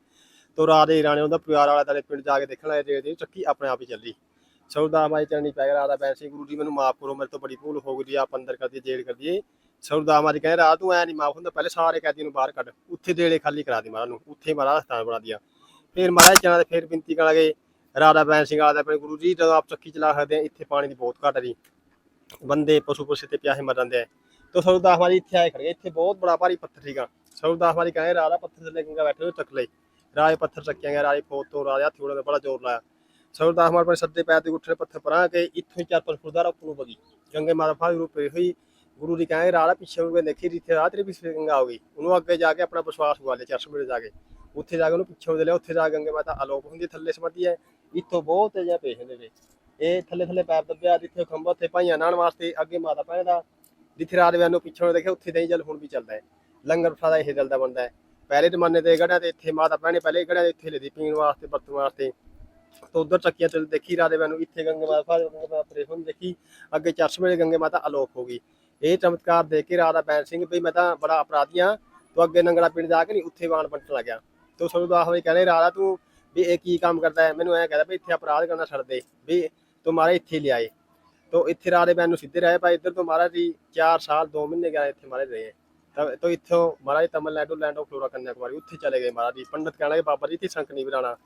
ਤੋ ਰਾਜੇ ਰਾਣੇ ਉਹਦਾ ਪਿਆਰ ਵਾਲਾ ਤੇਰੇ ਪਿੰਡ ਜਾ ਕੇ ਦੇਖਣ ਆਏ, ਤੇ ਚੱਕੀ ਆਪਣੇ ਆਪ ਹੀ ਚੱਲੀ। ਸਰੂਦਾਸ ਮਾਜੀ ਚਰਨੀ ਪੈ ਗਿਆ, ਰਾਜਾ ਬੈਨ ਸਿੰਘ ਗੁਰੂ ਜੀ ਮੈਨੂੰ ਮਾਫ ਕਰੋ, ਮੇਰੇ ਤੋਂ ਬੜੀ ਭੂਲ ਹੋ ਗਈ ਜੀ, ਆਪ ਅੰਦਰ ਕਰਦੀ ਦਈਏ ਕਰਦੀ ਸਰਦਾਰ ਮਾਜੀ ਕਹਿੰਦੇ, ਰਾਤ ਤੂੰ ਐ ਨਹੀਂ ਮਾਫ ਹੁੰਦਾ, ਪਹਿਲੇ ਸਾਰੇ ਕੈਦੀ ਨੂੰ ਬਾਹਰ ਕੱਢ, ਉੱਥੇ ਦੇਲੇ ਖਾਲੀ ਕਰਾ ਦੀ ਮਹਾਰਾਜ ਨੂੰ, ਉੱਥੇ ਮਹਾਰਾਜ ਸਥਾਨ ਬਣਾ ਦਿਆ। ਫਿਰ ਮਹਾਰਾਜ ਚਣਾ ਦੇ ਫਿਰ ਬੇਨਤੀ ਕਰਨ ਲੱਗੇ, ਰਾਜਾ ਬੈਨ ਸਿੰਘ ਵਾਲਾ ਆਪਣੇ ਗੁਰੂ ਜੀ, ਜਦੋਂ ਆਪ ਚੱਕੀ ਚਲਾ ਸਕਦੇ ਆ, ਇੱਥੇ ਪਾਣੀ ਦੀ ਬਹੁਤ ਘਾਟ ਰਹੀ ਬੰਦੇ ਪਸ਼ੂ ਪਸ਼ੂ ਤੇ ਪਿਆਸੇ ਮਰ ਜਾਂਦੇ ਆ। ਤੋ ਸਰਦਾਰ ਮਾਜੀ ਇੱਥੇ ਆਏ ਖੜੇ ਇੱਥੇ ਬਹੁਤ ਬੜਾ ਭਾਰੀ ਪੱਥਰ ਸੀਗਾ। ਸਰਦਾਰ ਮਾਜੀ ਕਹਿੰਦੇ, ਰਾਜਾ ਪੱਥਰ ਥੱਲੇ ਗੰਗਾ ਬੈਠੇ ਹੋਏ, ਚੱਕ ਲਏ ਰਾਜੇ ਪੱਥਰ ਚੱਕਿਆ ਗਿਆ, ਰਾਜੇ ਫੌਜ ਤੋਂ, ਰਾਜਾ ਥੋੜਾ ਦਾ ਬੜਾ ਜ਼ੋਰ ਲਾਇਆ। ਸਰਦਾਰ ਮਾਜ ਆਪਣੇ ਸੱਦੇ ਪੈਰ ਤੇ ਉੱਠੇ ਪੱਥਰ ਪਰਾਂ ਕੇ, ਇੱਥੋਂ ਹੀ ਚਾਰ ਪੰਜ ਫੁੱਟ ਦਾ ਉੱਪਰ ਨੂੰ ਬਗੀ ਗੰਗੇ ਮਾਤਾ ਫਾਹ ਰੂਪ ਹੋਈ। ਗੁਰੂ ਜੀ ਕਹਿੰਦੇ ਰਾੜਾ ਪਿੱਛੇ ਹੋ ਕੇ ਦੇਖੀ ਜਿੱਥੇ ਰਾਹ ਤੇਰੇ ਪਿੱਛੇ ਗੰਗਾ ਆ ਗਈ। ਉਹਨੂੰ ਅੱਗੇ ਜਾ ਕੇ ਆਪਣਾ ਵਿਸ਼ਵਾਸ ਗਵਾ ਲਿਆ ਚਰਸ਼ਮੇ ਜਾ ਕੇ। ਉੱਥੇ ਜਾ ਕੇ ਉਹਨੂੰ ਪਿੱਛੇ ਹੋ ਲਿਆ ਉੱਥੇ ਜਾ ਕੇ ਗੰਗੇ ਮਾਤਾ ਅਲੋਪ ਹੁੰਦੀ ਹੈ, ਥੱਲੇ ਸਮਝਦੀ ਹੈ। ਇੱਥੋਂ ਬਹੁਤ ਜਿਹਾ ਪੇਸ਼ ਹੁੰਦੇ ਨੇ। ਇਹ ਥੱਲੇ ਥੱਲੇ ਪੈਰ ਦੱਬਿਆ ਜਿੱਥੇ ਖੰਭਾ ਉੱਥੇ ਭਾਈਆਂ ਨਾਣ ਵਾਸਤੇ ਅੱਗੇ ਮਾਤਾ ਪੈਣ ਦਾ। ਜਿੱਥੇ ਰਾਤ ਵੇਲੇ ਨੂੰ ਪਿੱਛੋਂ ਦੇਖਿਆ ਉੱਥੇ ਦਹੀਂ ਜਲ ਹੁਣ ਵੀ ਚੱਲਦਾ ਹੈ। ਲੰਗਰ ਪ੍ਰਸ਼ਾਦਾ ਇਹ ਚੱਲਦਾ ਬੰਦਾ ਹੈ। ਪਹਿਲੇ ਜ਼ਮਾਨੇ ਦੇ ਗੜਿਆਂ ਤੇ ਇੱਥੇ ਮਾਤਾ ਭੈਣੇ ਪਹਿਲੇ ਗੜਿਆਂ ਦੇ ਇੱਥੇ ਲੈਦੀ ਪੀਣ ਵਾਸਤੇ ਵਰਤਣ ਵਾਸਤੇ। ਤਾਂ ਉਧਰ ਚੱਕੀਆਂ ਚੱਲ ਦੇਖੀ ਰਾਦੇ ਮੈਨੂੰ ਇੱਥੇ ਗੰਗੇ ਮਾਤਾ ਗੰਗੇ ਮਾਤਾ ਪ੍ਰੇਸ਼ਨ ਦੇਖੀ ਅੱਗੇ ਚਰਚ ਦੀ ਗੰਗੇ ਮਾਤਾ ਅਲੋਪ ਹੋ ਗਈ। ਇਹ ਚਮਤਕਾਰ ਦੇਖ ਕੇ ਰਾਜਾ ਬੈਨ ਸਿੰਘ ਵੀ ਮੈਂ ਤਾਂ ਬੜਾ ਅਪਰਾਧੀ ਹਾਂ। ਤੂੰ ਅੱਗੇ ਨੰਗਲਾ ਪਿੰਡ ਜਾ ਕੇ ਨਹੀਂ, ਉੱਥੇ ਬਾਣ ਬੰਟਣ ਲੱਗਿਆ। ਸਾਨੂੰ ਸਰਦਾਸ ਵੀ ਕਹਿੰਦੇ, ਰਾਜਾ ਤੂੰ ਵੀ ਇਹ ਕੀ ਕੰਮ ਕਰਦਾ ਹੈ? ਮੈਨੂੰ ਐ ਕਹਿੰਦਾ ਵੀ ਇੱਥੇ ਅਪਰਾਧ ਕਰਨਾ ਛੱਡ ਦੇ, ਵੀ ਤੂੰ ਮਾਰੇ ਇੱਥੇ ਲਿਆਏ। ਤੋ ਇੱਥੇ ਰਾਜੇ ਬੈਨ ਨੂੰ ਸਿੱਧੇ ਰਹੇ ਭਾਈ ਇੱਧਰ ਤੋਂ ਮਹਾਰਾਜ ਜੀ 4 ਸਾਲ 2 ਮਹੀਨੇ ਗਿਆ ਇੱਥੇ ਮਹਾਰਾਜ ਰਹੇ। ਤਾਂ ਤੋਂ ਇੱਥੋਂ ਮਹਾਰਾਜ Tamil Nadu, land of flora Kanyakumari ਉੱਥੇ ਚਲੇ ਗਏ ਮਹਾਰਾਜ ਜੀ। ਪੰਡਤ ਕਹਿਣ ਲੱਗੇ ਬਾਬਾ ਜੀ, ਇੱਥੇ ਸੰਕ ਨਹੀਂ ਬਰਾਣਾ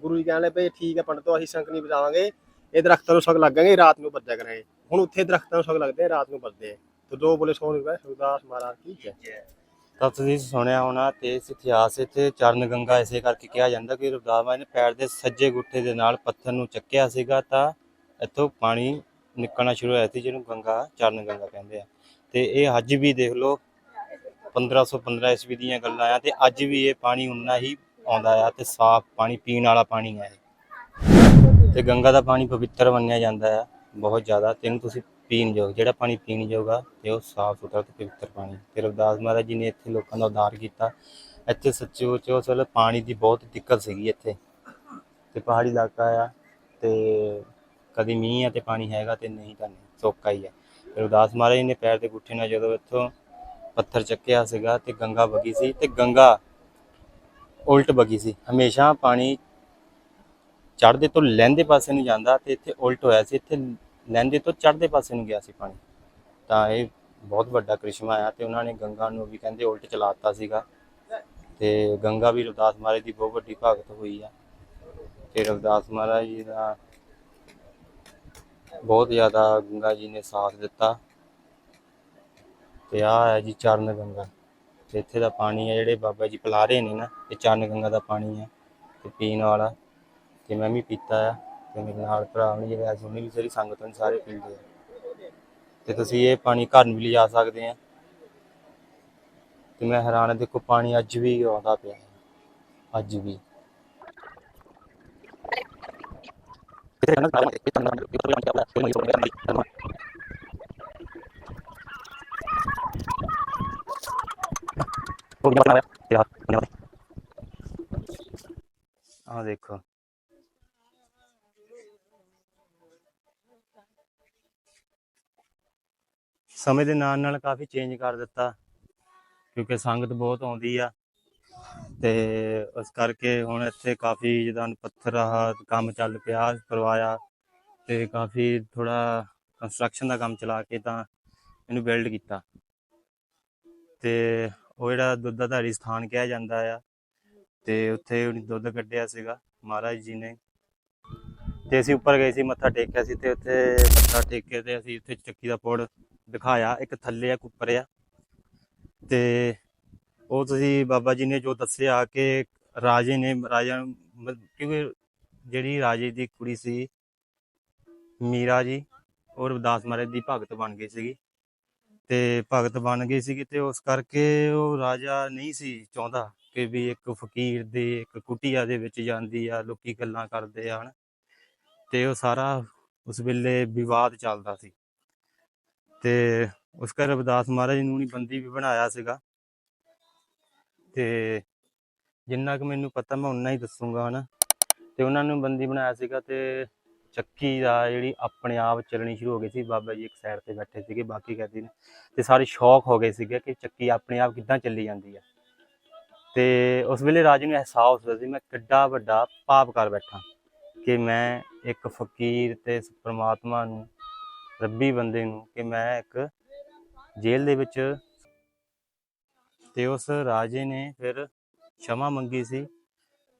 ਗੁਰੂ ਜੀ ਕਹਿਣ ਲੱਗੇ ਭਈ ਠੀਕ ਹੈ ਪੰਡਤੋ, ਅਸੀਂ ਸੰਕ ਬਜਾਵਾਂਗੇ ਇਹ ਦਰਖਤਾਂ ਨੂੰ ਸਗ ਲੱਗਾਂਗੇ ਰਾਤ ਨੂੰ ਬੱਜਿਆ ਕਰਾਂਗੇ। ਹੁਣ ਉੱਥੇ ਦਰਖਤਾਂ ਨੂੰ ਸਗ ਲੱਗਦੇ ਆ ਰਾਤ ਨੂੰ ਬੱਜਦੇ ਆ। ਬੋਲੇ ਸੋਨ ਰੁਪਏ ਸੁਰਦਾਸ ਮਹਾਰਾਜ ਕੀ ਜੈ ਤਾਂ ਤੁਸੀਂ ਸੁਣਿਆ ਹੋਣਾ ਤੇ ਇਸ ਇਤਿਹਾਸ ਵਿੱਚ ਚਰਨ ਗੰਗਾ ਇਸੇ ਕਰਕੇ ਕਿਹਾ ਜਾਂਦਾ ਕਿ ਰਵਿਦਾਸ ਮਹਾਰਾਜ ਨੇ ਪੈਰ ਦੇ ਸੱਜੇ ਗੁੱਠੇ ਦੇ ਨਾਲ ਪੱਥਰ ਨੂੰ ਚੱਕਿਆ ਸੀਗਾ ਤਾਂ ਇੱਥੋਂ ਪਾਣੀ ਨਿਕਲਣਾ ਸ਼ੁਰੂ ਹੋਇਆ ਸੀ ਜਿਹਨੂੰ ਗੰਗਾ ਚਰਨ ਗੰਗਾ ਕਹਿੰਦੇ ਆ। ਤੇ ਇਹ ਅੱਜ ਵੀ ਦੇਖ ਲਓ 1515 ਈਸਵੀ ਦੀਆਂ ਗੱਲਾਂ ਆ ਤੇ ਅੱਜ ਵੀ ਇਹ ਪਾਣੀ ਉਨਾ ਹੀ ਆਉਂਦਾ ਆ ਤੇ ਸਾਫ਼ ਪਾਣੀ ਪੀਣ ਵਾਲਾ ਪਾਣੀ ਇਹ। ਤੇ ਗੰਗਾ ਦਾ ਪਾਣੀ ਪਵਿੱਤਰ ਮੰਨਿਆ ਜਾਂਦਾ ਆ ਬਹੁਤ ਜ਼ਿਆਦਾ। ਤੇ ਇਹਨੂੰ ਤੁਸੀਂ ਪੀਣ ਯੋਗ, ਜਿਹੜਾ ਪਾਣੀ ਪੀਣ ਯੋਗ ਆ, ਤੇ ਉਹ ਸਾਫ਼ ਸੁਥਰਾ ਤੇ ਪਵਿੱਤਰ ਪਾਣੀ। ਤੇ ਰਵਿਦਾਸ ਮਹਾਰਾਜ ਜੀ ਨੇ ਇੱਥੇ ਲੋਕਾਂ ਦਾ ਉਦਾਰ ਕੀਤਾ। ਇੱਥੇ ਸੱਚੇ ਵਿੱਚ ਉਸ ਵੇਲੇ ਪਾਣੀ ਦੀ ਬਹੁਤ ਦਿੱਕਤ ਸੀਗੀ ਇੱਥੇ। ਤੇ ਪਹਾੜੀ ਇਲਾਕਾ ਆ, ਤੇ ਕਦੀ ਮੀਂਹ ਆ ਤੇ ਪਾਣੀ ਹੈਗਾ ਤੇ ਨਹੀਂ ਤਾਂ ਸੋਕਾ ਹੀ ਆ। ਰਵਿਦਾਸ ਮਹਾਰਾਜ ਜੀ ਨੇ ਪੈਰ ਦੇ ਗੁੱਠੇ ਨਾਲ ਜਦੋਂ ਇੱਥੋਂ ਪੱਥਰ ਚੱਕਿਆ ਸੀਗਾ ਤੇ ਗੰਗਾ ਵਗੀ ਸੀ ਤੇ ਗੰਗਾ ਉਲਟ ਵਗੀ ਸੀ। ਹਮੇਸ਼ਾ ਪਾਣੀ ਚੜ੍ਹਦੇ ਤੋਂ ਲਹਿੰਦੇ ਪਾਸੇ ਨਹੀਂ ਜਾਂਦਾ ਤੇ ਇੱਥੇ ਉਲਟ ਹੋਇਆ ਸੀ। ਇੱਥੇ ਲਹਿੰਦੇ ਤੋਂ ਚੜ੍ਹਦੇ ਪਾਸੇ ਨੂੰ ਗਿਆ ਸੀ ਪਾਣੀ। ਤਾਂ ਇਹ ਬਹੁਤ ਵੱਡਾ ਕ੍ਰਿਸ਼ਮਾ ਆ ਤੇ ਉਹਨਾਂ ਨੇ ਗੰਗਾ ਨੂੰ ਵੀ ਕਹਿੰਦੇ ਉਲਟ ਚਲਾਤਾ ਸੀਗਾ। ਤੇ ਗੰਗਾ ਵੀ ਰਵਿਦਾਸ ਮਹਾਰਾਜ ਦੀ ਬਹੁਤ ਵੱਡੀ ਭਗਤ ਹੋਈ ਆ। ਤੇ ਰਵਿਦਾਸ ਮਹਾਰਾਜ ਜੀ ਦਾ ਬਹੁਤ ਜ਼ਿਆਦਾ ਗੰਗਾ ਜੀ ਨੇ ਸਾਥ ਦਿੱਤਾ। ਤੇ ਆ ਹੈ ਜੀ ਚਰਨ ਗੰਗਾ। ਤੇ ਇੱਥੇ ਦਾ ਪਾਣੀ ਹੈ ਜਿਹੜੇ ਬਾਬਾ ਜੀ ਪਿਲਾ ਰਹੇ ਨੇ ਨਾ, ਇਹ ਚਰਨ ਗੰਗਾ ਦਾ ਪਾਣੀ ਹੈ ਤੇ ਪੀਣ ਵਾਲਾ। ਤੇ ਮੈਂ ਵੀ ਪੀਤਾ ਆ। ਤੇ ਮੇਰੇ ਨਾਲ ਭਰਾ ਵੀ ਜਿਹੜੇ ਅੱਜ ਉਹਨੇ ਵੀ ਸਾਰੀ ਸੰਗਤ ਨੇ ਸਾਰੇ ਪੀਂਦੇ ਆ ਤੇ ਤੁਸੀਂ ਇਹ ਪਾਣੀ ਘਰ ਨੂੰ ਵੀ ਲਿਜਾ ਸਕਦੇ ਆ। ਤੇ ਮੈਂ ਹੈਰਾਨ ਹਾਂ, ਦੇਖੋ ਪਾਣੀ ਅੱਜ ਵੀ ਆਉਂਦਾ ਪਿਆ ਅੱਜ ਵੀ। ਆ ਦੇਖੋ ਸਮੇਂ ਦੇ ਨਾਲ ਨਾਲ ਕਾਫੀ ਚੇਂਜ ਕਰ ਦਿੱਤਾ, ਕਿਉਂਕਿ ਸੰਗਤ ਬਹੁਤ ਆਉਂਦੀ ਆ ਤੇ ਉਸ ਕਰਕੇ ਹੁਣ ਇੱਥੇ ਕਾਫੀ ਜਿੱਦਾਂ ਪੱਥਰ ਆ ਕੰਮ ਚੱਲ ਪਿਆ, ਕਰਵਾਇਆ ਤੇ ਕਾਫੀ ਥੋੜਾ ਕੰਸਟਰਕਸ਼ਨ ਦਾ ਕੰਮ ਚਲਾ ਕੇ ਤਾਂ ਇਹਨੂੰ ਬਿਲਡ ਕੀਤਾ। ਤੇ ਉਹ ਜਿਹੜਾ ਦੁੱਧ ਦਾ ਸਥਾਨ ਕਿਹਾ ਜਾਂਦਾ ਆ, ਤੇ ਉੱਥੇ ਉਹਨੇ ਦੁੱਧ ਕੱਢਿਆ ਸੀਗਾ ਮਹਾਰਾਜ ਜੀ ਨੇ। ਤੇ ਅਸੀਂ ਉੱਪਰ ਗਏ ਸੀ, ਮੱਥਾ ਟੇਕਿਆ ਸੀ ਤੇ ਉੱਥੇ ਮੱਥਾ ਟੇਕ ਕੇ ਤੇ ਅਸੀਂ ਉੱਥੇ ਚੱਕੀ ਦਾ ਪੁੜ ਦਿਖਾਇਆ, ਇੱਕ ਥੱਲੇ ਆ ਕੁੱਪਰ ਆ। ਤੇ ਉਹ ਤੁਸੀਂ ਬਾਬਾ ਜੀ ਨੇ ਜੋ ਦੱਸਿਆ ਕਿ ਰਾਜੇ ਨੇ ਰਾਜਾ ਨੂੰ ਮ- ਕਿਉਂਕਿ ਜਿਹੜੀ ਰਾਜੇ ਦੀ ਕੁੜੀ ਸੀ, ਮੀਰਾ ਜੀ, ਉਹ ਰਵਿਦਾਸ ਮਹਾਰਾਜ ਦੀ ਭਗਤ ਬਣ ਗਈ ਸੀਗੀ। ਤੇ ਭਗਤ ਬਣ ਗਈ ਸੀਗੀ ਤੇ ਉਸ ਕਰਕੇ ਉਹ ਰਾਜਾ ਨਹੀਂ ਸੀ ਚਾਹੁੰਦਾ ਕਿ ਵੀ ਇੱਕ ਫਕੀਰ ਦੇ, ਇੱਕ ਕੁਟੀਆ ਦੇ ਵਿੱਚ ਜਾਂਦੀ ਆ, ਲੋਕੀ ਗੱਲਾਂ ਕਰਦੇ ਆ, ਹਨ। ਤੇ ਉਹ ਸਾਰਾ ਉਸ ਵੇਲੇ ਵਿਵਾਦ ਚੱਲਦਾ ਸੀ। ਤੇ ਉਸ ਕਰ ਰਵਿਦਾਸ ਮਹਾਰਾਜ ਨੂੰ ਨਹੀਂ ਬੰਦੀ ਵੀ ਬਣਾਇਆ ਸੀਗਾ। ਤੇ ਜਿੰਨਾ ਕੁ ਮੈਨੂੰ ਪਤਾ ਮੈਂ ਉਨਾ ਹੀ ਦੱਸੂਗਾ, ਹਨਾ। ਤੇ ਉਹਨਾਂ ਨੂੰ ਬੰਦੀ ਬਣਾਇਆ ਸੀਗਾ ਤੇ ਚੱਕੀ ਦਾ ਜਿਹੜੀ ਆਪਣੇ ਆਪ ਚੱਲਣੀ ਸ਼ੁਰੂ ਹੋ ਗਈ ਸੀ, ਬਾਬਾ ਜੀ ਇੱਕ ਸਾਈਡ ਤੇ ਬੈਠੇ ਸੀਗੇ, ਬਾਕੀ ਕਹਿੰਦੇ ਨੇ। ਤੇ ਸਾਰੇ ਸ਼ੌਕ ਹੋ ਗਏ ਸੀਗੇ ਕਿ ਚੱਕੀ ਆਪਣੇ ਆਪ ਕਿੱਦਾਂ ਚੱਲੀ ਜਾਂਦੀ ਹੈ ਤੇ ਉਸ ਵੇਲੇ ਰਾਜੇ ਨੂੰ ਅਹਿਸਾਸ ਹੋਇਆ ਸੀ, ਮੈਂ ਕਿੱਡਾ ਵੱਡਾ ਪਾਪ ਕਰ ਬੈਠਾ ਕਿ ਮੈਂ ਇੱਕ ਫਕੀਰ ਤੇ ਪਰਮਾਤਮਾ ਨੂੰ ਰੱਬੀ ਬੰਦੇ ਨੂੰ ਕਿ ਮੈਂ ਇੱਕ ਜੇਲ੍ਹ ਦੇ ਵਿੱਚ ਤੇ ਉਸ ਰਾਜੇ ਨੇ ਫਿਰ ਸ਼ਮਾ ਮੰਗੀ ਸੀ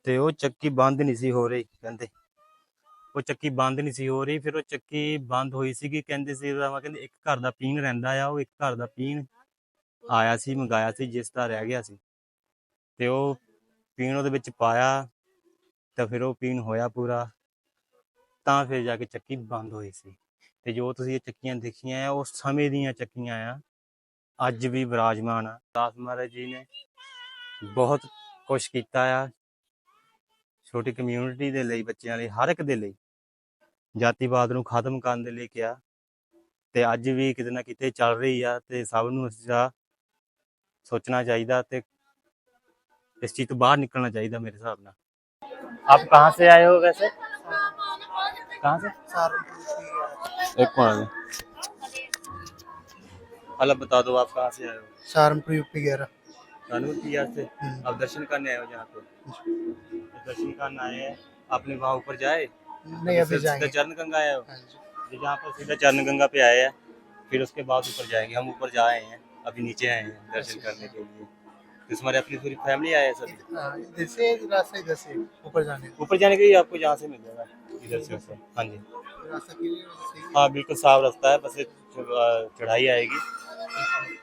ਤੇ ਉਹ ਚੱਕੀ ਬੰਦ ਨਹੀਂ ਸੀ ਹੋ ਰਹੀ ਕਹਿੰਦੇ। ਉਹ ਚੱਕੀ ਬੰਦ ਨਹੀਂ ਸੀ ਹੋ ਰਹੀ, ਫਿਰ ਉਹ ਚੱਕੀ ਬੰਦ ਹੋਈ ਸੀ ਕਿ ਕਹਿੰਦੇ ਸੀ ਰਾਮਾ ਕਹਿੰਦੇ ਇੱਕ ਘਰ ਦਾ ਪੀਣ ਰਹਿੰਦਾ ਆ, ਉਹ ਇੱਕ ਘਰ ਦਾ ਪੀਣ ਆਇਆ ਸੀ, ਮੰਗਾਇਆ ਸੀ, ਜਿਸ ਦਾ ਰਹਿ ਗਿਆ ਸੀ। ਤੇ ਉਹ ਪੀਣ ਉਹਦੇ ਵਿੱਚ ਪਾਇਆ ਤਾਂ ਫਿਰ ਉਹ ਪੀਣ ਹੋਇਆ ਪੂਰਾ, ਤਾਂ ਫਿਰ ਜਾ ਕੇ ਚੱਕੀ ਬੰਦ ਹੋਈ ਸੀ। ਤੇ ਜੋ ਤੁਸੀਂ ਇਹ ਚੱਕੀਆਂ ਦੇਖੀਆਂ ਆ ਉਹ ਸਮੇਂ ਦੀਆਂ ਚੱਕੀਆਂ ਆ। ਅੱਜ ਵੀ ਵਿਰਾਜਮਾਨ ਆ। ਦਾਸ ਮਹਾਰਾਜ ਜੀ ਨੇ ਬਹੁਤ ਕੁਝ ਕੀਤਾ ਆ ਛੋਟੀ ਕਮਿਊਨਿਟੀ ਦੇ ਲਈ ਬੱਚਿਆਂ ਲਈ ਹਰ ਇੱਕ ਦੇ ਲਈ। ਜਾਤੀਵਾਦ ਨੂੰ ਖਤਮ ਕਰਨ ਦੇ ਲਈ ਕਿਹਾ। ਤੇ ਅੱਜ ਵੀ ਕਿਤੇ ਨਾ ਕਿਤੇ ਚੱਲ ਰਹੀ ਆ ਤੇ ਸਭ ਨੂੰ ਇਸ ਦਾ ਸੋਚਣਾ ਚਾਹੀਦਾ ਤੇ ਇਸ ਚੀਜ਼ ਤੋਂ ਬਾਹਰ ਨਿਕਲਣਾ ਚਾਹੀਦਾ ਮੇਰੇ ਹਿਸਾਬ ਨਾਲ। ਆਪ ਕਹਾਂ ਸੇ ਆਏ ਹੋ ਵੈਸੇ? ਕਹਾਂ ਸੇ? ਸਹਾਰਨਪੁਰ एक मिनट अलग बता दो आप कहाँ से आए हो? सहारनपुर यूपी ग्यारह कानून पिया से? आप दर्शन करने आए हो जहाँ पे? तो दर्शन करने आए हैं। आपने वहाँ ऊपर जाए? नहीं अभी सीधा जाएँगे। चरण गंगा आए हो? हाँ जी। तो जहाँ पर सीधा चरण गंगा पे आए हैं फिर उसके बाद ऊपर जाएँगे। हम ऊपर जा आए हैं अभी नीचे आए हैं दर्शन करने के लिए। तो हमारे अपनी पूरी फैमिली आए हैं सभी हाँ, इधर से रास्ता इधर से ऊपर जाने का। ऊपर जाने के लिए आपको जहाँ से मिल जाएगा इधर से ऊपर हाँ जी रास्ता क्लियर है, सही है। हाँ बिल्कुल साफ रास्ता है बस ये च- चढ़ाई आएगी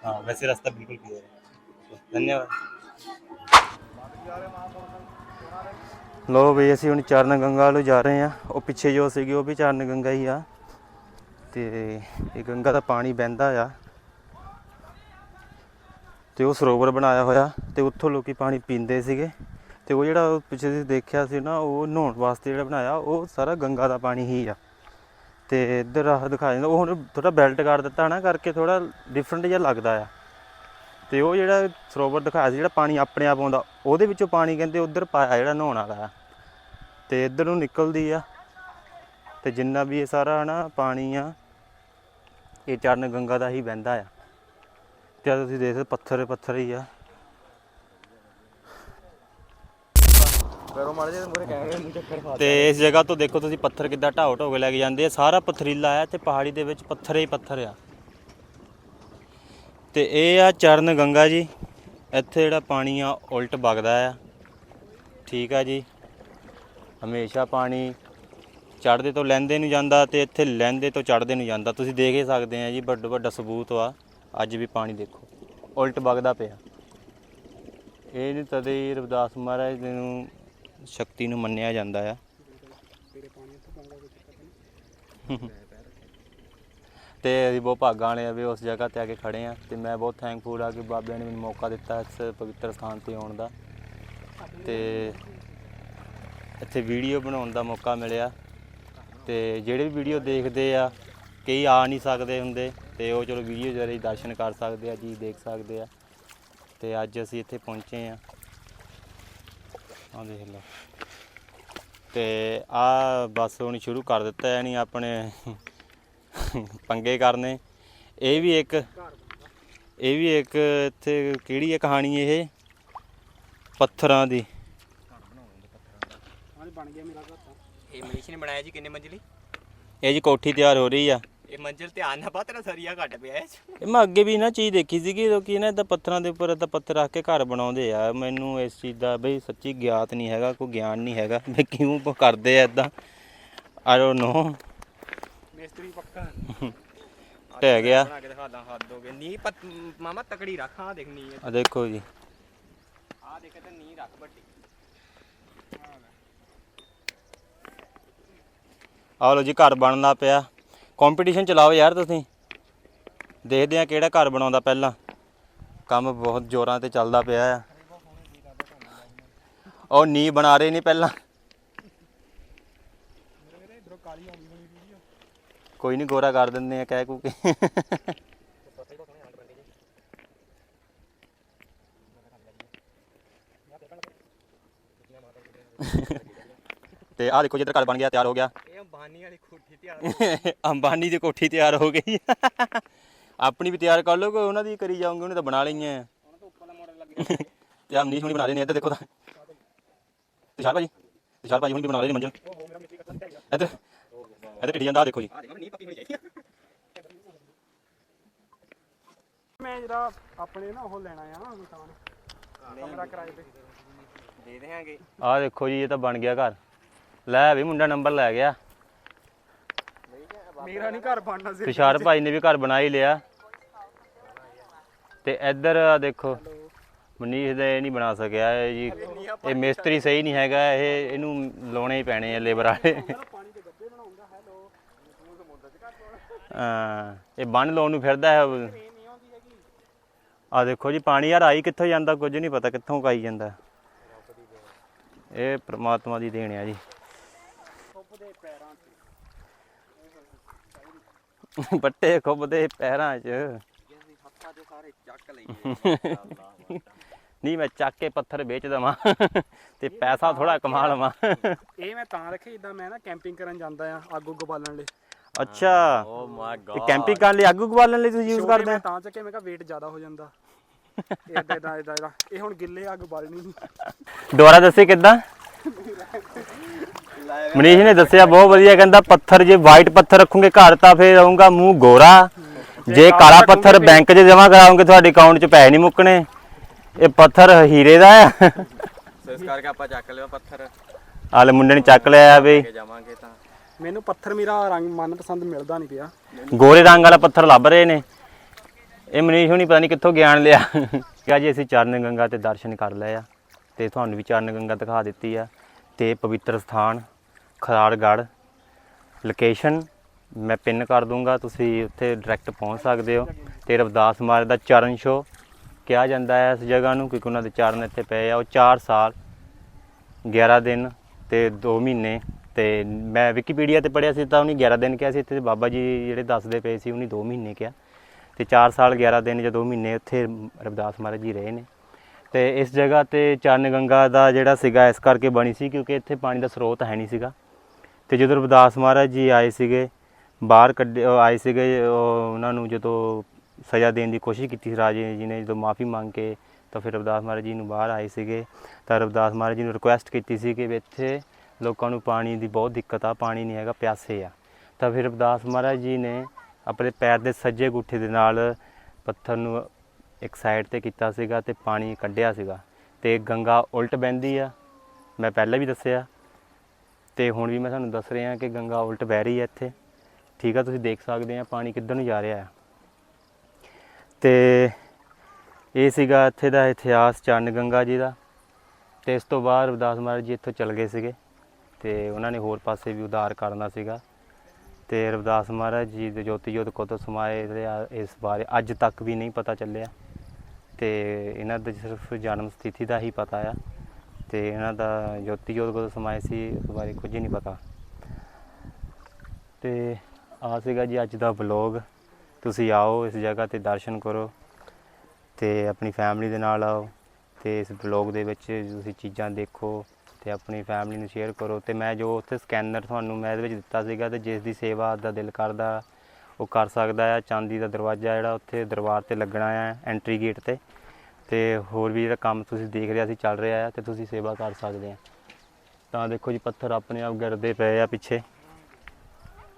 हाँ वैसे रास्ता बिल्कुल क्लियर है धन्यवाद ਲੋ ਵੀ ਅਸੀਂ ਹੁਣ ਚਰਨ ਗੰਗਾ ਵੱਲ ਜਾ ਰਹੇ ਆ ਉਹ ਪਿੱਛੇ ਜੋ ਸੀਗੀ ਉਹ ਵੀ ਚਰਨ ਗੰਗਾ ਹੀ ਆ ਤੇ ਇਹ ਗੰਗਾ ਦਾ ਪਾਣੀ ਵਹਿੰਦਾ ਆ ਤੇ ਉਹ ਸਰੋਵਰ ਬਣਾਇਆ ਹੋਇਆ ਤੇ ਉੱਥੋਂ ਲੋਕੀ ਪਾਣੀ ਪੀਂਦੇ ਸੀਗੇ। ਤੇ ਉਹ ਜਿਹੜਾ ਪਿੱਛੇ ਤੁਸੀਂ ਦੇਖਿਆ ਸੀ ਨਾ, ਉਹ ਨਹਾਉਣ ਵਾਸਤੇ ਜਿਹੜਾ ਬਣਾਇਆ, ਉਹ ਸਾਰਾ ਗੰਗਾ ਦਾ ਪਾਣੀ ਹੀ ਆ। ਤੇ ਇੱਧਰ ਆਹ ਦਿਖਾ ਜਾਂਦਾ, ਉਹ ਹੁਣ ਥੋੜਾ ਬੈਲਟ ਕਰ ਦਿੱਤਾ ਨਾ ਕਰਕੇ ਥੋੜਾ ਡਿਫਰੈਂਟ ਜਿਹਾ ਲੱਗਦਾ ਆ। ਤੇ ਉਹ ਜਿਹੜਾ ਸਰੋਵਰ ਦਿਖਾਇਆ ਸੀ, ਜਿਹੜਾ ਪਾਣੀ ਆਪਣੇ ਆਪ ਆਉਂਦਾ, ਉਹਦੇ ਵਿੱਚੋਂ ਪਾਣੀ ਕਹਿੰਦੇ ਉਧਰ ਪਾਇਆ ਜਿਹੜਾ ਨਹਾਉਣ ਵਾਲਾ ਆ। ਤੇ ਇੱਧਰ ਨੂੰ ਨਿਕਲਦੀ ਆ, ਤੇ ਜਿੰਨਾ ਵੀ ਇਹ ਸਾਰਾ ਨਾ ਪਾਣੀ ਆ, ਇਹ ਚਰਨ ਗੰਗਾ ਦਾ ਹੀ ਵਹਿੰਦਾ ਆ। ਤੇ ਤੁਸੀਂ ਦੇਖ ਸਕਦੇ ਪੱਥਰ ਪੱਥਰ ਹੀ ਆ। ਕਰੋ ਮਾੜੇ ਜਿਹੇ ਮੂਰੇ ਕੈਮਰੇ ਨੂੰ ਚੱਕਰ ਖਾ ਤੇ ਇਸ ਜਗ੍ਹਾ ਤੋਂ ਦੇਖੋ ਤੁਸੀਂ ਪੱਥਰ ਕਿੱਦਾਂ ਢਾਓ ਢੋ ਕੇ ਲੈ ਕੇ ਜਾਂਦੇ ਆ। ਸਾਰਾ ਪਥਰੀਲਾ ਹੈ ਤੇ ਪਹਾੜੀ ਦੇ ਵਿੱਚ ਪੱਥਰ ਹੀ ਪੱਥਰ ਆ। ਤੇ ਇਹ ਆ ਚਰਨ ਗੰਗਾ ਜੀ। ਇੱਥੇ ਜਿਹੜਾ ਪਾਣੀ ਆ ਉਲਟ ਵਗਦਾ ਆ। ਠੀਕ ਆ ਜੀ। ਹਮੇਸ਼ਾ ਪਾਣੀ ਚੜ੍ਹਦੇ ਤੋਂ ਲੈਂਦੇ ਨੂੰ ਜਾਂਦਾ ਤੇ ਇੱਥੇ ਲੈਂਦੇ ਤੋਂ ਚੜ੍ਹਦੇ ਨੂੰ ਜਾਂਦਾ। ਤੁਸੀਂ ਦੇਖ ਹੀ ਸਕਦੇ ਆ ਜੀ ਵੱਡਾ ਵੱਡਾ ਸਬੂਤ ਆ ਅੱਜ ਵੀ ਪਾਣੀ ਦੇਖੋ, ਉਲਟ ਵਗਦਾ ਪਿਆ। ਇਹ ਨਹੀਂ ਤਦੇ ਹੀ ਰਵਿਦਾਸ ਮਹਾਰਾਜ ਜੀ ਨੂੰ ਸ਼ਕਤੀ ਨੂੰ ਮੰਨਿਆ ਜਾਂਦਾ ਆ। ਤੇ ਅਸੀਂ ਬਹੁਤ ਭਾਗਾਂ ਵਾਲੇ ਆ ਵੀ ਉਸ ਜਗ੍ਹਾ ਤੇ ਆ ਕੇ ਖੜੇ ਆ ਤੇ ਮੈਂ ਬਹੁਤ ਥੈਂਕਫੁਲ ਆ ਕਿ ਬਾਬੇ ਨੇ ਮੈਨੂੰ ਮੌਕਾ ਦਿੱਤਾ ਇਸ ਪਵਿੱਤਰ ਸਥਾਨ ਤੇ ਆਉਣ ਦਾ। ਤੇ ਇੱਥੇ ਵੀਡੀਓ ਬਣਾਉਣ ਦਾ ਮੌਕਾ ਮਿਲਿਆ। ਤੇ ਜਿਹੜੇ ਵੀ ਵੀਡੀਓ ਦੇਖਦੇ ਆ ਕਈ ਆ ਨਹੀਂ ਸਕਦੇ ਹੁੰਦੇ ਤੇ ਉਹ ਚਲੋ ਵੀਡੀਓ ਜਰੀਏ ਦਰਸ਼ਨ ਕਰ ਸਕਦੇ ਆ, ਜੀ ਦੇਖ ਸਕਦੇ ਆ। ਤੇ ਅੱਜ ਅਸੀਂ ਇੱਥੇ ਪਹੁੰਚੇ ਆ। ਆ ਦੇਖ ਲਓ। ਤੇ ਆ ਬਸ ਹੁਣ ਸ਼ੁਰੂ ਕਰ ਦਿੱਤਾ, ਯਾਨੀ ਆਪਣੇ ਪੰਗੇ ਕਰਨੇ। ਇਹ ਵੀ ਇੱਕ, ਇਹ ਵੀ ਇੱਕ ਇੱਥੇ ਕਿਹੜੀ ਹੈ ਕਹਾਣੀ ਇਹ? ਪੱਥਰਾਂ ਦੀ। ਇਹ ਮਨੀਸ਼ ਨੇ ਬਣਾਇਆ ਜੀ ਕਿੰਨੇ ਮੰਜ਼ਲੀ? ਇਹ ਜੀ ਕੋਠੀ ਤਿਆਰ ਹੋ ਰਹੀ ਆ। ਇਹ ਮੰਜ਼ਿਲ ਧਿਆਨ ਨਾਲ ਪਾ ਤੇਰਾ ਸਰੀਆ ਘੱਟ ਪਿਆ ਇਹ 'ਚ। ਇਹ ਮੈਂ ਅੱਗੇ ਵੀ ਨਾ ਚੀਜ਼ ਦੇਖੀ ਸੀਗੀ ਲੋਕੀ ਨਾ ਇਦਾਂ ਪੱਥਰਾਂ ਦੇ ਉੱਪਰ ਇਦਾਂ ਪੱਥਰ ਰੱਖ ਕੇ ਘਰ ਬਣਾਉਂਦੇ ਆ। ਮੈਨੂੰ ਇਸ ਚੀਜ਼ ਦਾ ਬਈ ਸੱਚੀ ਗਿਆਤ ਨਹੀਂ ਹੈਗਾ ਕੋਈ ਗਿਆਨ ਨਹੀਂ ਹੈਗਾ ਵੀ ਕਿਉਂ ਪ- ਕਰਦੇ ਆ ਇਦਾਂ ਆਈ ਡੋਨਟ ਨੋ ਮਿਸਤਰੀ ਪੱਕਾ। ਟਹਿ ਗਿਆ। ਬਣਾ ਕੇ ਦਿਖਾ ਦਾਂ ਹੱਦ ਹੋ ਗਈ। ਨੀ ਪਤ- ਮਾਮਾ ਤਕੜੀ ਰੱਖ ਆ ਦੇਖਣੀ ਹੈ ਆ ਦੇਖੋ ਜੀ। ਆ ਦੇਖ ਤੇ ਨੀ ਰੱਖ ਵੱਡੀ। ਆਹ ਲੋ ਜੀ, ਘਰ ਬਣਦਾ ਪਿਆ। ਕੰਪੀਟੀਸ਼ਨ ਚਲਾਓ ਯਾਰ ਤੁਸੀਂ। ਦੇਖਦੇ ਆ ਕਿਹੜਾ ਘਰ ਬਣਾਉਂਦਾ ਪਹਿਲਾਂ। ਕੰਮ ਬਹੁਤ ਜ਼ੋਰਾਂ ਤੇ ਚੱਲਦਾ ਪਿਆ ਆ। ਉਹ ਨੀ ਬਣਾ ਰਹੇ ਨਹੀਂ ਪਹਿਲਾਂ। ਕੋਈ ਨਹੀਂ ਗੋਰਾ ਕਰ ਦਿੰਦੇ ਆ ਕਹਿ ਕੂ ਕੇ। ਤੇ ਆਹ ਦੇਖੋ ਜਿੱਧਰ ਘਰ ਬਣ ਗਿਆ, ਤਿਆਰ ਹੋ ਗਿਆ। ਅੰਬਾਨੀ ਵਾਲੀ ਕੋਠੀ ਧਿਆਨ ਅੰਬਾਨੀ ਦੀ ਕੋਠੀ ਤਿਆਰ ਹੋ ਗਈ। ਆਪਣੀ ਵੀ ਤਿਆਰ ਕਰ ਲਓ ਕਿ ਉਹਨਾਂ ਦੀ ਕਰੀ ਜਾਓਗੇ ਉਹਨੇ ਤਾਂ ਬਣਾ ਲਈਆਂ। ਤੇ ਆਮ ਨੀਸ਼ ਹੁਣੀ ਬਣਾ ਰਹੇ ਨੇ ਇੱਧਰ ਦੇਖੋ ਤਾਂ। ਵਿਸ਼ਾਲ ਭਾਜੀ ਵਿਸ਼ਾਲ ਭਾਜੀ ਹੁਣੀ ਵੀ ਬਣਾ ਰਹੇ ਨੇ ਮੰਜ਼ਲ ਇੱਧਰ ਇੱਧਰ ਢਿੱਡੀ ਜਾਂਦਾ ਦੇਖੋ ਜੀ। ਆ ਮੈਂ ਜਿਹੜਾ ਆਪਣੇ ਨਾ ਉਹ ਲੈਣਾ ਆ ਮਕਾਨ। ਕਮਰਾ ਕਿਰਾਏ ਤੇ। ਦੇ ਦੇਾਂਗੇ ਆਹ ਦੇਖੋ ਜੀ ਇਹ ਤਾਂ ਬਣ ਗਿਆ ਘਰ। ਲੈ ਵੀ ਮੁੰਡਾ ਨੰਬਰ ਲੈ ਗਿਆ। ਮੇਰਾ ਨਹੀਂ ਘਰ ਬਣਨਾ ਸੀ। ਤੁਸ਼ਾਰ ਭਾਈ ਨੇ ਵੀ ਘਰ ਬਣਾ ਹੀ ਲਿਆ। ਤੇ ਇੱਧਰ ਆਹ ਦੇਖੋ, ਮਨੀਸ਼ ਦਾ ਇਹ ਨਹੀਂ ਬਣਾ ਸਕਿਆ, ਇਹ ਜੀ, ਇਹ ਮਿਸਤਰੀ ਸਹੀ ਨਹੀਂ ਹੈਗਾ, ਇਹ ਇਹਨੂੰ ਲਾਉਣੇ ਹੀ ਪੈਣੇ ਆ ਲੇਬਰ ਵਾਲੇ। ਹਾਂ, ਇਹ ਬੰਨ ਲਾਉਣ ਨੂੰ ਫਿਰਦਾ ਹੈ ਆ ਦੇਖੋ ਜੀ, ਪਾਣੀ ਯਾਰ ਆਈ ਕਿੱਥੋਂ ਜਾਂਦਾ, ਕੁਝ ਨਹੀਂ ਪਤਾ ਕਿੱਥੋਂ ਕਾਈ ਜਾਂਦਾ। ਇਹ ਪ੍ਰਮਾਤਮਾ ਦੀ ਦੇਣ ਆ ਜੀ। ਬੱਟੇ ਖੁੱਬਦੇ ਪੈਰਾਂ 'ਚ। ਹੱਥਾਂ 'ਚ ਸਾਰੇ ਚੱਕ ਲਈਏ ਨਹੀਂ ਮੈਂ ਚੱਕ ਕੇ ਪੱਥਰ ਵੇਚ ਦਵਾਂ ਤੇ ਪੈਸਾ ਥੋੜਾ ਕਮਾ ਲਵਾਂ। ਇਹ ਮੈਂ ਤਾਂ ਰੱਖਿਆ ਇਦਾਂ ਮੈਂ ਨਾ ਕੈਂਪਿੰਗ ਕਰਨ ਜਾਂਦਾ ਆ ਅੱਗ ਉੱਗ ਬਾਲਣ ਲਈ। ਅੱਛਾ। ਓ ਮਾਈ ਇਹ ਕੈਂਪਿੰਗ ਕਰਨ ਲਈ ਅੱਗ ਉਗਵਾਲਣ ਲਈ ਤੁਸੀਂ ਯੂਜ਼ ਕਰਦੇ ਮੈਂ ਆ ਤਾਂ ਚੱਕੇ ਮੈਂ ਕਿਹਾ weight ਜ਼ਿਆਦਾ ਹੋ ਜਾਂਦਾ। ਇਦਾਂ ਇਦਾਂ। ਇਹ ਹੁਣ ਗਿੱਲੇ ਅੱਗ ਬਾਲਣੀ ਨਹੀਂ ਦੁਬਾਰਾ ਦੱਸੇ ਕਿੱਦਾਂ? ਮਨੀਸ਼ ਨੇ ਦੱਸਿਆ ਬਹੁਤ ਵਧੀਆ ਕਹਿੰਦਾ ਪੱਥਰ ਜੇ ਵਾਈਟ ਪੱਥਰ ਰੱਖੋਗੇ ਘਰ ਤਾਂ ਫੇਰ ਰਹੂੰਗਾ ਮੂੰਹ ਗੋਰਾ। ਜੇ ਕਾਲਾ ਪੱਥਰ ਬੈਂਕ 'ਚ ਜਮ੍ਹਾਂ ਕਰਾਉਂਗੇ ਤੁਹਾਡੇ ਅਕਾਊਂਟ 'ਚ ਪੈਸੇ ਨਹੀਂ ਮੁੱਕਣੇ। ਇਹ ਪੱਥਰ ਹੀਰੇ ਦਾ ਆ। ਸੋ ਇਸ ਕਰਕੇ ਆਪਾਂ ਚੱਕ ਲਿਆ ਪੱਥਰ। ਆਲੇ ਮੁੰਡੇ ਨੇ ਚੱਕ ਲਿਆ ਵੀ। ਕੇ ਜਾਵਾਂਗੇ ਤਾਂ। ਮੈਨੂੰ ਪੱਥਰ ਮੇਰਾ ਰੰਗ ਮਨਪਸੰਦ ਮਿਲਦਾ ਨਹੀਂ ਪਿਆ। ਗੋਰੇ ਰੰਗ ਵਾਲਾ ਪੱਥਰ ਲੱਭ ਰਹੇ ਨੇ। ਇਹ ਮਨੀਸ਼ ਹੁਣੀ ਪਤਾ ਨਹੀਂ ਕਿੱਥੋਂ ਗਿਆਨ ਲਿਆ। ਕਿਹਾ ਜੀ ਅਸੀਂ ਚਰਨ ਗੰਗਾ ਤੇ ਦਰਸ਼ਨ ਕਰ ਲਏ ਆ। ਤੇ ਤੁਹਾਨੂੰ ਵੀ ਚਰਨ ਗੰਗਾ ਦਿਖਾ ਦਿੱਤੀ ਆ। ਤੇ ਪਵਿੱਤਰ ਸਥਾਨ। ਖਰਾੜਗੜ੍ਹ ਲੋਕੇਸ਼ਨ ਮੈਂ ਪਿੰਨ ਕਰ ਦੂੰਗਾ, ਤੁਸੀਂ ਉੱਥੇ ਡਾਇਰੈਕਟ ਪਹੁੰਚ ਸਕਦੇ ਹੋ। ਤੇ ਰਵਦਾਸ ਮਹਾਰਾਜ ਦਾ ਚਰਨ ਛੋਹ ਕਿਹਾ ਜਾਂਦਾ ਹੈ ਇਸ ਜਗ੍ਹਾ ਨੂੰ, ਕਿਉਂਕਿ ਉਹਨਾਂ ਦੇ ਚਰਨ ਇੱਥੇ ਪਏ ਆ। ਉਹ 4 ਸਾਲ 11 ਦਿਨ ਤੇ 2 ਮਹੀਨੇ ਤੇ ਮੈਂ ਵਿਕੀਪੀਡੀਆ ਤੇ ਪੜਿਆ ਸੀ ਤਾਂ ਉਹਨੇ 11 ਦਿਨ ਕਿਹਾ ਸੀ। ਤੇ ਬਾਬਾ ਜੀ ਜਿਹੜੇ ਦੱਸਦੇ ਪਏ ਸੀ, ਉਹਨੇ 2 ਮਹੀਨੇ ਕਿਹਾ। ਤੇ 4 ਸਾਲ 11 ਦਿਨ ਜਾਂ 2 ਮਹੀਨੇ ਉੱਥੇ ਰਵਿਦਾਸ ਮਹਾਰਾਜ ਜੀ ਰਹੇ ਨੇ। ਤੇ ਇਸ ਜਗ੍ਹਾ ਤੇ ਚਰਨ ਗੰਗਾ ਦਾ ਜਿਹੜਾ ਸੀਗਾ, ਇਸ ਕਰਕੇ ਬਣੀ ਸੀ, ਕਿਉਂਕਿ ਇੱਥੇ ਪਾਣੀ ਦਾ ਸਰੋਤ ਹੈ ਨਹੀਂ ਸੀਗਾ। ਤੇ ਜਦੋਂ ਰਵਿਦਾਸ ਮਹਾਰਾਜ ਜੀ ਆਏ ਸੀਗੇ, ਬਾਹਰ ਕੱਢੇ, ਉਹ ਆਏ ਸੀਗੇ, ਉਹ ਉਹਨਾਂ ਨੂੰ ਜਦੋਂ ਸਜ਼ਾ ਦੇਣ ਦੀ ਕੋਸ਼ਿਸ਼ ਕੀਤੀ ਸੀ, ਰਾਜੇ ਜੀ ਨੇ ਜਦੋਂ ਮਾਫੀ ਮੰਗ ਕੇ, ਤਾਂ ਫਿਰ ਰਵਿਦਾਸ ਮਹਾਰਾਜ ਜੀ ਨੂੰ ਬਾਹਰ ਆਏ ਸੀਗੇ। ਤਾਂ ਰਵਿਦਾਸ ਮਹਾਰਾਜ ਜੀ ਨੂੰ ਰਿਕੁਐਸਟ ਕੀਤੀ ਸੀ ਕਿ ਇੱਥੇ ਲੋਕਾਂ ਨੂੰ ਪਾਣੀ ਦੀ ਬਹੁਤ ਦਿੱਕਤ ਆ, ਪਾਣੀ ਨਹੀਂ ਹੈਗਾ, ਪਿਆਸੇ ਆ। ਤਾਂ ਫਿਰ ਰਵਿਦਾਸ ਮਹਾਰਾਜ ਜੀ ਨੇ ਆਪਣੇ ਪੈਰ ਦੇ ਸੱਜੇ ਗੁੱਠੇ ਦੇ ਨਾਲ ਪੱਥਰ ਨੂੰ ਇੱਕ ਸਾਈਡ ਤੇ ਕੀਤਾ ਸੀਗਾ ਤੇ ਪਾਣੀ ਕੱਢਿਆ ਸੀਗਾ। ਤੇ ਗੰਗਾ ਉਲਟ ਬਹਿੰਦੀ ਆ। ਮੈਂ ਪਹਿਲਾਂ ਵੀ ਦੱਸਿਆ ਤੇ ਹੁਣ ਵੀ ਮੈਂ ਤੁਹਾਨੂੰ ਦੱਸ ਰਿਹਾ ਕਿ ਗੰਗਾ ਉਲਟ ਵਹਿ ਰਹੀ ਹੈ ਇੱਥੇ। ਠੀਕ ਆ, ਤੁਸੀਂ ਦੇਖ ਸਕਦੇ ਆ ਪਾਣੀ ਕਿੱਧਰ ਨੂੰ ਜਾ ਰਿਹਾ ਹੈ। ਤੇ ਇਹ ਸੀਗਾ ਇੱਥੇ ਦਾ ਇਤਿਹਾਸ ਚਰਨ ਗੰਗਾ ਜੀ ਦਾ। ਤੇ ਇਸ ਤੋਂ ਬਾਅਦ ਰਵਿਦਾਸ ਮਹਾਰਾਜ ਜੀ ਇੱਥੋਂ ਚਲ ਗਏ ਸੀਗੇ। ਤੇ ਉਹਨਾਂ ਨੇ ਹੋਰ ਪਾਸੇ ਵੀ ਉਧਾਰ ਕਰਨਾ ਸੀਗਾ। ਤੇ ਰਵਿਦਾਸ ਮਹਾਰਾਜ ਜੀ ਦੇ ਜੋਤੀ ਜੋਤ ਕਦੋਂ ਸਮਾਏ ਇਹਦੇ ਇਸ ਬਾਰੇ ਅੱਜ ਤੱਕ ਵੀ ਨਹੀਂ ਪਤਾ ਚੱਲਿਆ। ਤੇ ਇਹਨਾਂ ਦਾ ਸਿਰਫ ਜਨਮ ਸਥਿਤੀ ਦਾ ਹੀ ਪਤਾ ਆ। ਤੇ ਇਹਨਾਂ ਦਾ ਜੋਤੀ ਜੋਤ ਕਦੋਂ ਸਮਾਏ ਸੀ, ਉਸ ਬਾਰੇ ਕੁਝ ਨਹੀਂ ਪਤਾ। ਤੇ ਆ ਸੀਗਾ ਜੀ ਅੱਜ ਦਾ ਵਲੌਗ ਤੁਸੀਂ ਆਓ ਇਸ ਜਗ੍ਹਾ ਤੇ, ਦਰਸ਼ਨ ਕਰੋ ਤੇ ਆਪਣੀ ਫੈਮਿਲੀ ਦੇ ਨਾਲ ਆਓ ਤੇ ਇਸ ਵਲੌਗ ਦੇ ਵਿੱਚ ਤੁਸੀਂ ਚੀਜ਼ਾਂ ਦੇਖੋ ਤੇ ਆਪਣੀ ਫੈਮਿਲੀ ਨੂੰ ਸ਼ੇਅਰ ਕਰੋ। ਤੇ ਮੈਂ ਜੋ ਉੱਥੇ ਸਕੈਨਰ ਤੁਹਾਨੂੰ ਮੈਂ ਇਹਦੇ ਵਿੱਚ ਦਿੱਤਾ ਸੀਗਾ ਤੇ ਜਿਸ ਦੀ ਸੇਵਾ ਦਾ ਦਿਲ ਕਰਦਾ, ਉਹ ਕਰ ਸਕਦਾ ਆ। ਚਾਂਦੀ ਦਾ ਦਰਵਾਜ਼ਾ ਜਿਹੜਾ ਉੱਥੇ ਦਰਬਾਰ ਤੇ ਲੱਗਣਾ ਆ ਐਂਟਰੀ ਗੇਟ ਤੇ। ਤੇ ਹੋਰ ਵੀ ਜਿਹੜਾ ਕੰਮ ਤੁਸੀਂ ਦੇਖ ਰਿਹਾ ਸੀ ਚੱਲ ਰਿਹਾ ਆ ਤੇ ਤੁਸੀਂ ਸੇਵਾ ਕਰ ਸਕਦੇ ਆ। ਤਾਂ ਦੇਖੋ ਜੀ, ਪੱਥਰ ਆਪਣੇ ਆਪ ਗਿਰਦੇ ਪਏ ਆ ਪਿੱਛੇ।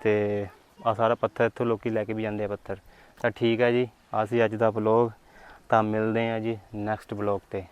ਤੇ ਆ ਸਾਰਾ ਪੱਥਰ ਇੱਥੋਂ ਲੋਕੀ ਲੈ ਕੇ ਵੀ ਜਾਂਦੇ ਆ ਪੱਥਰ। ਤਾਂ ਠੀਕ ਹੈ ਜੀ, ਆਹ ਅੱਜ ਦਾ ਵਲੌਗ ਤਾਂ ਮਿਲਦੇ ਆ ਜੀ ਨੈਕਸਟ ਵਲੌਗ ਤੇ।